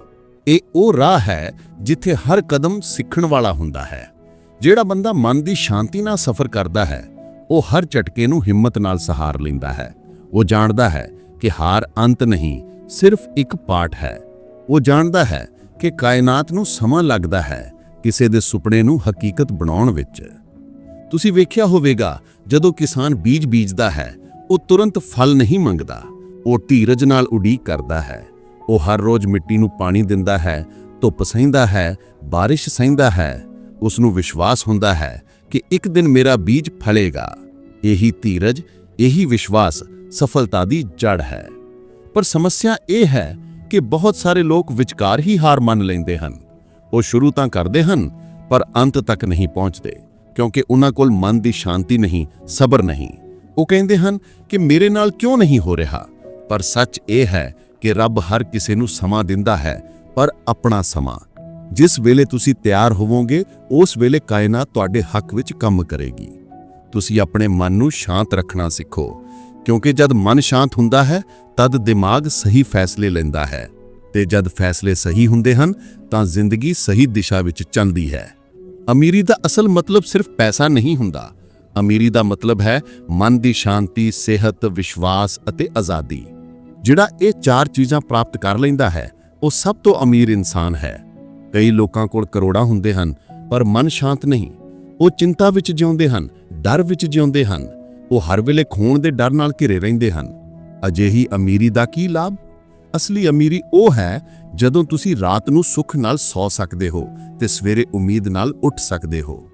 ਇਹ ਉਹ ਰਾਹ ਹੈ ਜਿੱਥੇ ਹਰ ਕਦਮ ਸਿੱਖਣ ਵਾਲਾ ਹੁੰਦਾ ਹੈ। ਜਿਹੜਾ ਬੰਦਾ ਮਨ ਦੀ ਸ਼ਾਂਤੀ ਨਾਲ ਸਫ਼ਰ ਕਰਦਾ ਹੈ, ਉਹ ਹਰ ਝਟਕੇ ਨੂੰ ਹਿੰਮਤ ਨਾਲ ਸਹਾਰ ਲੈਂਦਾ ਹੈ। ਉਹ ਜਾਣਦਾ ਹੈ ਕਿ ਹਾਰ ਅੰਤ ਨਹੀਂ ਸਿਰਫ ਇੱਕ ਪਾਠ ਹੈ। ਉਹ ਜਾਣਦਾ ਹੈ ਕਿ ਕਾਇਨਾਤ ਨੂੰ ਸਮਾਂ ਲੱਗਦਾ ਹੈ ਕਿਸੇ ਦੇ ਸੁਪਨੇ ਨੂੰ ਹਕੀਕਤ ਬਣਾਉਣ ਵਿੱਚ। ਤੁਸੀਂ ਵੇਖਿਆ ਹੋਵੇਗਾ, ਜਦੋਂ ਕਿਸਾਨ ਬੀਜ ਬੀਜਦਾ ਹੈ, ਉਹ ਤੁਰੰਤ ਫਲ ਨਹੀਂ ਮੰਗਦਾ। ਉਹ ਧੀਰਜ ਨਾਲ ਉਡੀਕ ਕਰਦਾ ਹੈ। ਉਹ ਹਰ ਰੋਜ਼ ਮਿੱਟੀ ਨੂੰ ਪਾਣੀ ਦਿੰਦਾ ਹੈ, ਧੁੱਪ ਸਹਿੰਦਾ ਹੈ, ਬਾਰਿਸ਼ ਸਹਿੰਦਾ ਹੈ। ਉਸ ਨੂੰ ਵਿਸ਼ਵਾਸ ਹੁੰਦਾ ਹੈ ਕਿ ਇੱਕ ਦਿਨ ਮੇਰਾ ਬੀਜ ਫਲੇਗਾ। ਇਹੀ ਧੀਰਜ, ਇਹੀ ਵਿਸ਼ਵਾਸ ਸਫਲਤਾ ਦੀ ਜੜ ਹੈ। ਪਰ ਸਮੱਸਿਆ ਇਹ ਹੈ ਕਿ ਬਹੁਤ ਸਾਰੇ ਲੋਕ ਵਿਚਕਾਰ ਹੀ ਹਾਰ ਮੰਨ ਲੈਂਦੇ ਹਨ। ਉਹ ਸ਼ੁਰੂ ਤਾਂ ਕਰਦੇ ਹਨ, ਪਰ ਅੰਤ ਤੱਕ ਨਹੀਂ ਪਹੁੰਚਦੇ, ਕਿਉਂਕਿ ਉਹਨਾਂ ਕੋਲ ਮਨ ਦੀ ਸ਼ਾਂਤੀ ਨਹੀਂ, ਸਬਰ ਨਹੀਂ। ਉਹ ਕਹਿੰਦੇ ਹਨ ਕਿ ਮੇਰੇ ਨਾਲ ਕਿਉਂ ਨਹੀਂ ਹੋ ਰਿਹਾ? ਪਰ ਸੱਚ ਇਹ ਹੈ ਕਿ ਰੱਬ ਹਰ ਕਿਸੇ ਨੂੰ ਸਮਾਂ ਦਿੰਦਾ ਹੈ, ਪਰ ਆਪਣਾ ਸਮਾਂ। ਜਿਸ ਵੇਲੇ ਤੁਸੀਂ ਤਿਆਰ ਹੋਵੋਗੇ, ਉਸ ਵੇਲੇ ਕਾਇਨਾਤ ਤੁਹਾਡੇ ਹੱਕ ਵਿੱਚ ਕੰਮ ਕਰੇਗੀ। ਤੁਸੀਂ ਆਪਣੇ ਮਨ ਨੂੰ ਸ਼ਾਂਤ ਰੱਖਣਾ ਸਿੱਖੋ। ਕਿਉਂਕਿ ਜਦ ਮਨ ਸ਼ਾਂਤ ਹੁੰਦਾ ਹੈ, ਤਦ ਦਿਮਾਗ ਸਹੀ ਫੈਸਲੇ ਲੈਂਦਾ ਹੈ। ਤੇ ਜਦ ਫੈਸਲੇ ਸਹੀ ਹੁੰਦੇ ਹਨ, ਤਾਂ ਜ਼ਿੰਦਗੀ ਸਹੀ ਦਿਸ਼ਾ ਵਿੱਚ ਚੱਲਦੀ ਹੈ। ਅਮੀਰੀ ਦਾ ਅਸਲ ਮਤਲਬ ਸਿਰਫ ਪੈਸਾ ਨਹੀਂ ਹੁੰਦਾ। ਅਮੀਰੀ ਦਾ ਮਤਲਬ ਹੈ ਮਨ ਦੀ ਸ਼ਾਂਤੀ, ਸਿਹਤ, ਵਿਸ਼ਵਾਸ ਅਤੇ ਆਜ਼ਾਦੀ। ਜਿਹੜਾ ਇਹ ਚਾਰ ਚੀਜ਼ਾਂ ਪ੍ਰਾਪਤ ਕਰ ਲੈਂਦਾ ਹੈ, ਉਹ ਸਭ ਤੋਂ ਅਮੀਰ ਇਨਸਾਨ ਹੈ। ਕਈ ਲੋਕਾਂ ਕੋਲ ਕਰੋੜਾਂ ਹੁੰਦੇ ਹਨ, ਪਰ ਮਨ ਸ਼ਾਂਤ ਨਹੀਂ। ਉਹ ਚਿੰਤਾ ਵਿੱਚ ਜਿਉਂਦੇ ਹਨ, ਡਰ ਵਿੱਚ ਜਿਉਂਦੇ ਹਨ। ਉਹ ਹਰ ਵੇਲੇ ਖੋਣ ਦੇ ਡਰ ਨਾਲ ਘਿਰੇ ਰਹਿੰਦੇ ਹਨ। ਅਜਿਹੀ ਅਮੀਰੀ ਦਾ ਕੀ ਲਾਭ? ਅਸਲੀ ਅਮੀਰੀ ਉਹ ਹੈ ਜਦੋਂ ਤੁਸੀਂ ਰਾਤ ਨੂੰ ਸੁੱਖ ਨਾਲ ਸੌ ਸਕਦੇ ਹੋ ਤੇ ਸਵੇਰੇ ਉਮੀਦ ਨਾਲ ਉੱਠ ਸਕਦੇ ਹੋ।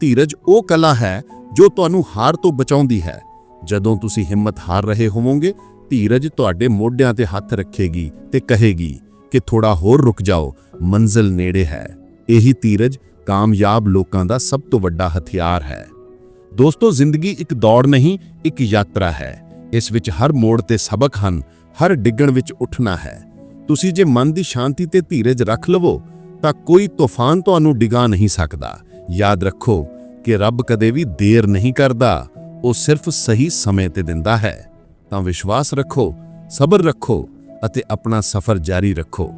ਧੀਰਜ ਉਹ ਕਲਾ ਹੈ ਜੋ ਤੁਹਾਨੂੰ ਹਾਰ ਤੋਂ ਬਚਾਉਂਦੀ ਹੈ। ਜਦੋਂ ਤੁਸੀਂ ਹਿੰਮਤ ਹਾਰ ਰਹੇ ਹੋਵੋਗੇ, ਧੀਰਜ ਤੁਹਾਡੇ ਮੋਢਿਆਂ ਤੇ ਹੱਥ ਰੱਖੇਗੀ ਤੇ ਕਹੇਗੀ ਕਿ ਥੋੜਾ ਹੋਰ ਰੁਕ ਜਾਓ, ਮੰਜ਼ਿਲ ਨੇੜੇ ਹੈ। ਇਹੀ ਧੀਰਜ ਕਾਮਯਾਬ ਲੋਕਾਂ ਦਾ ਸਭ ਤੋਂ ਵੱਡਾ ਹਥਿਆਰ ਹੈ। ਦੋਸਤੋ, ਜ਼ਿੰਦਗੀ ਇੱਕ ਦੌੜ ਨਹੀਂ, ਇੱਕ ਯਾਤਰਾ ਹੈ। ਇਸ ਵਿੱਚ ਹਰ ਮੋੜ ਤੇ ਸਬਕ ਹਨ, ਹਰ ਡਿੱਗਣ ਵਿੱਚ ਉੱਠਣਾ ਹੈ। ਤੁਸੀਂ ਜੇ ਮਨ ਦੀ ਸ਼ਾਂਤੀ ਤੇ ਧੀਰਜ ਰੱਖ ਲਵੋ, ਤਾਂ ਕੋਈ ਤੂਫਾਨ ਤੁਹਾਨੂੰ ਡਿਗਾ ਨਹੀਂ ਸਕਦਾ। ਯਾਦ ਰੱਖੋ ਕਿ ਰੱਬ ਕਦੇ ਵੀ ਦੇਰ ਨਹੀਂ ਕਰਦਾ, ਉਹ ਸਿਰਫ ਸਹੀ ਸਮੇਂ ਤੇ ਦਿੰਦਾ ਹੈ। ਤਾਂ ਵਿਸ਼ਵਾਸ ਰੱਖੋ, ਸਬਰ ਰੱਖੋ ਅਤੇ ਆਪਣਾ ਸਫ਼ਰ ਜਾਰੀ ਰੱਖੋ।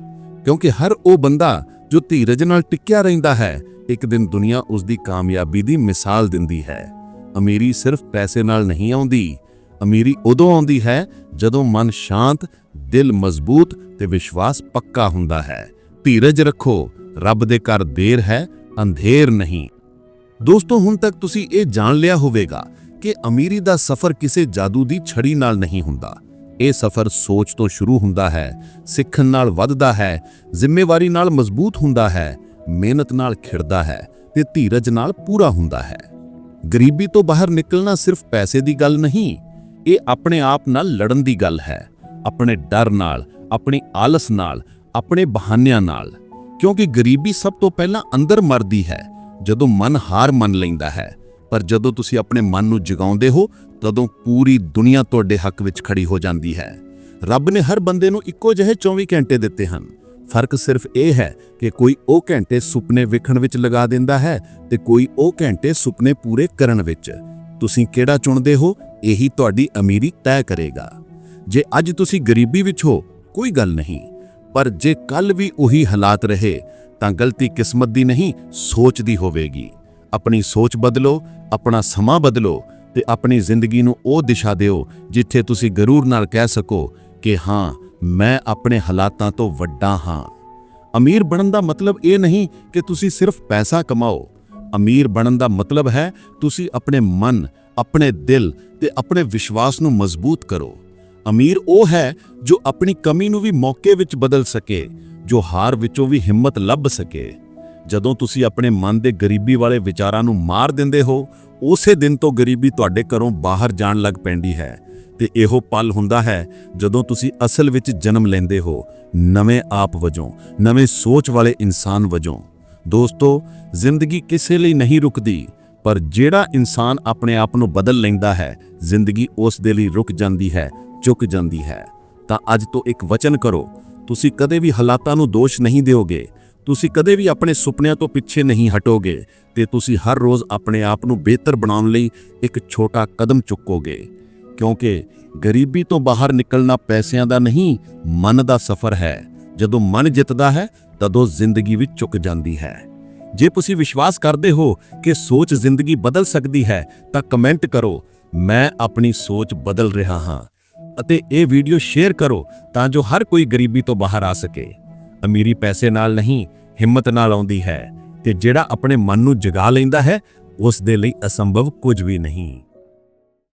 ਕਿਉਂਕਿ ਹਰ ਉਹ ਬੰਦਾ ਜੋ ਧੀਰਜ ਨਾਲ ਟਿਕਿਆ ਰਹਿੰਦਾ ਹੈ, ਇੱਕ ਦਿਨ ਦੁਨੀਆ ਉਸ ਦੀ ਕਾਮਯਾਬੀ ਦੀ ਮਿਸਾਲ ਦਿੰਦੀ ਹੈ। ਅਮੀਰੀ ਸਿਰਫ ਪੈਸੇ ਨਾਲ ਨਹੀਂ ਆਉਂਦੀ। ਅਮੀਰੀ ਉਦੋਂ ਆਉਂਦੀ ਹੈ ਜਦੋਂ ਮਨ ਸ਼ਾਂਤ, ਦਿਲ ਮਜ਼ਬੂਤ ਤੇ ਵਿਸ਼ਵਾਸ ਪੱਕਾ ਹੁੰਦਾ ਹੈ। ਧੀਰਜ ਰੱਖੋ, ਰੱਬ ਦੇ ਘਰ ਦੇਰ ਹੈ, ਅੰਧੇਰ ਨਹੀਂ। ਦੋਸਤੋ, ਹੁਣ ਤੱਕ ਤੁਸੀਂ ਇਹ ਜਾਣ ਲਿਆ ਹੋਵੇਗਾ ਕਿ ਅਮੀਰੀ ਦਾ ਸਫ਼ਰ ਕਿਸੇ ਜਾਦੂ ਦੀ ਛੜੀ ਨਾਲ ਨਹੀਂ ਹੁੰਦਾ। ਇਹ ਸਫ਼ਰ ਸੋਚ ਤੋਂ ਸ਼ੁਰੂ ਹੁੰਦਾ ਹੈ, ਸਿੱਖਣ ਨਾਲ ਵੱਧਦਾ ਹੈ, ਜ਼ਿੰਮੇਵਾਰੀ ਨਾਲ ਮਜ਼ਬੂਤ ਹੁੰਦਾ ਹੈ, ਮਿਹਨਤ ਨਾਲ ਖਿੜਦਾ ਹੈ ਤੇ ਧੀਰਜ ਨਾਲ ਪੂਰਾ ਹੁੰਦਾ ਹੈ। ਗਰੀਬੀ ਤੋਂ ਬਾਹਰ ਨਿਕਲਣਾ ਸਿਰਫ ਪੈਸੇ ਦੀ ਗੱਲ ਨਹੀਂ, ਇਹ ਆਪਣੇ ਆਪ ਨਾਲ ਲੜਨ ਦੀ ਗੱਲ ਹੈ। ਆਪਣੇ ਡਰ ਨਾਲ, ਆਪਣੀ ਆਲਸ ਨਾਲ, ਆਪਣੇ ਬਹਾਨਿਆਂ ਨਾਲ। ਕਿਉਂਕਿ ਗਰੀਬੀ ਸਭ ਤੋਂ ਪਹਿਲਾਂ ਅੰਦਰ ਮਰਦੀ ਹੈ, ਜਦੋਂ ਮਨ ਹਾਰ ਮੰਨ ਲੈਂਦਾ ਹੈ। ਪਰ ਜਦੋਂ ਤੁਸੀਂ ਆਪਣੇ ਮਨ ਨੂੰ ਜਗਾਉਂਦੇ ਹੋ, ਤਦੋਂ ਪੂਰੀ ਦੁਨੀਆ ਤੁਹਾਡੇ ਹੱਕ ਵਿੱਚ ਖੜੀ ਹੋ ਜਾਂਦੀ ਹੈ। ਰੱਬ ਨੇ ਹਰ ਬੰਦੇ ਨੂੰ ਇੱਕੋ ਜਿਹੇ 24 ਘੰਟੇ ਦਿੱਤੇ ਹਨ। ਫ਼ਰਕ ਸਿਰਫ ਇਹ ਹੈ ਕਿ ਕੋਈ ਉਹ ਘੰਟੇ ਸੁਪਨੇ ਵੇਖਣ ਵਿੱਚ ਲਗਾ ਦਿੰਦਾ ਹੈ ਤੇ ਕੋਈ ਉਹ ਘੰਟੇ ਸੁਪਨੇ ਪੂਰੇ ਕਰਨ ਵਿੱਚ। ਤੁਸੀਂ ਕਿਹੜਾ ਚੁਣਦੇ ਹੋ? ਇਹੀ ਤੁਹਾਡੀ ਅਮੀਰੀ ਤੈਅ ਕਰੇਗਾ। ਜੇ ਅੱਜ ਤੁਸੀਂ ਗਰੀਬੀ ਵਿੱਚ ਹੋ, ਕੋਈ ਗੱਲ ਨਹੀਂ। ਪਰ ਜੇ ਕੱਲ ਵੀ ਉਹੀ ਹਾਲਾਤ ਰਹੇ, ਤਾਂ ਗਲਤੀ ਕਿਸਮਤ ਦੀ ਨਹੀਂ, ਸੋਚ ਦੀ ਹੋਵੇਗੀ। ਆਪਣੀ ਸੋਚ ਬਦਲੋ, ਆਪਣਾ ਸਮਾਂ ਬਦਲੋ ਤੇ ਆਪਣੀ ਜ਼ਿੰਦਗੀ ਨੂੰ ਉਹ ਦਿਸ਼ਾ ਦਿਓ, ਜਿੱਥੇ ਤੁਸੀਂ ਗਰੂਰ ਨਾਲ ਕਹਿ ਸਕੋ ਕਿ ਹਾਂ ਮੈਂ ਆਪਣੇ ਹਾਲਾਤਾਂ ਤੋਂ ਵੱਡਾ ਹਾਂ। ਅਮੀਰ ਬਣਨ ਦਾ ਮਤਲਬ ਇਹ ਨਹੀਂ ਕਿ ਤੁਸੀਂ ਸਿਰਫ ਪੈਸਾ ਕਮਾਓ। ਅਮੀਰ ਬਣਨ ਦਾ ਮਤਲਬ ਹੈ ਤੁਸੀਂ ਆਪਣੇ ਮਨ, ਆਪਣੇ ਦਿਲ ਤੇ ਆਪਣੇ ਵਿਸ਼ਵਾਸ ਨੂੰ ਮਜ਼ਬੂਤ ਕਰੋ। ਅਮੀਰ ਉਹ ਹੈ ਜੋ ਆਪਣੀ ਕਮੀ ਨੂੰ ਵੀ ਮੌਕੇ ਵਿੱਚ ਬਦਲ ਸਕੇ, ਜੋ ਹਾਰ ਵਿੱਚੋਂ ਵੀ ਹਿੰਮਤ ਲੱਭ ਸਕੇ। ਜਦੋਂ ਤੁਸੀਂ ਆਪਣੇ ਮਨ ਦੇ ਗਰੀਬੀ ਵਾਲੇ ਵਿਚਾਰਾਂ ਨੂੰ ਮਾਰ ਦਿੰਦੇ ਹੋ, ਉਸੇ ਦਿਨ ਤੋਂ ਗਰੀਬੀ ਤੁਹਾਡੇ ਘਰੋਂ ਬਾਹਰ ਜਾਣ ਲੱਗ ਪੈਂਦੀ ਹੈ। ਤੇ ਇਹੋ ਪਲ ਹੁੰਦਾ ਹੈ ਜਦੋਂ ਤੁਸੀਂ ਅਸਲ ਵਿੱਚ ਜਨਮ ਲੈਂਦੇ ਹੋ, ਨਵੇਂ ਆਪ ਵਜੋਂ, ਨਵੇਂ ਸੋਚ ਵਾਲੇ ਇਨਸਾਨ ਵਜੋਂ। ਦੋਸਤੋ, ਜ਼ਿੰਦਗੀ ਕਿਸੇ ਲਈ ਨਹੀਂ ਰੁਕਦੀ, ਪਰ ਜਿਹੜਾ ਇਨਸਾਨ ਆਪਣੇ ਆਪ ਨੂੰ ਬਦਲ ਲੈਂਦਾ ਹੈ, ਜ਼ਿੰਦਗੀ ਉਸ ਦੇ ਲਈ ਰੁਕ ਜਾਂਦੀ ਹੈ, ਝੁਕ ਜਾਂਦੀ ਹੈ। ਤਾਂ ਅੱਜ ਤੋਂ ਇੱਕ ਵਚਨ ਕਰੋ, ਤੁਸੀਂ ਕਦੇ ਵੀ ਹਾਲਾਤਾਂ ਨੂੰ ਦੋਸ਼ ਨਹੀਂ ਦਿਓਗੇ, ਤੁਸੀਂ ਕਦੇ ਵੀ ਆਪਣੇ ਸੁਪਨਿਆਂ ਤੋਂ ਪਿੱਛੇ ਨਹੀਂ ਹਟੋਗੇ, ਤੇ ਤੁਸੀਂ ਹਰ ਰੋਜ਼ ਆਪਣੇ ਆਪ ਨੂੰ ਬਿਹਤਰ ਬਣਾਉਣ ਲਈ ਇੱਕ ਛੋਟਾ ਕਦਮ ਚੁੱਕੋਗੇ। ਕਿਉਂਕਿ ਗਰੀਬੀ ਤੋਂ ਬਾਹਰ ਨਿਕਲਣਾ ਪੈਸਿਆਂ ਦਾ ਨਹੀਂ, ਮਨ ਦਾ ਸਫ਼ਰ ਹੈ। ਜਦੋਂ ਮਨ ਜਿੱਤਦਾ ਹੈ, ਤਦੋਂ ਜ਼ਿੰਦਗੀ ਵੀ ਚੁੱਕ ਜਾਂਦੀ ਹੈ। ਜੇ ਤੁਸੀਂ ਵਿਸ਼ਵਾਸ ਕਰਦੇ ਹੋ ਕਿ ਸੋਚ ਜ਼ਿੰਦਗੀ ਬਦਲ ਸਕਦੀ ਹੈ, ਤਾਂ ਕਮੈਂਟ ਕਰੋ, ਮੈਂ ਆਪਣੀ ਸੋਚ ਬਦਲ ਰਿਹਾ ਹਾਂ। ਅਤੇ ਇਹ ਵੀਡੀਓ ਸ਼ੇਅਰ ਕਰੋ, ਤਾਂ ਜੋ ਹਰ ਕੋਈ ਗਰੀਬੀ ਤੋਂ ਬਾਹਰ ਆ ਸਕੇ। ਅਮੀਰੀ ਪੈਸੇ ਨਾਲ ਨਹੀਂ, ਹਿੰਮਤ ਨਾਲ ਆਉਂਦੀ ਹੈ। ਤੇ ਜਿਹੜਾ ਆਪਣੇ ਮਨ ਨੂੰ ਜਗਾ ਲੈਂਦਾ ਹੈ, ਉਸ ਦੇ ਲਈ ਅਸੰਭਵ ਕੁਝ ਵੀ ਨਹੀਂ।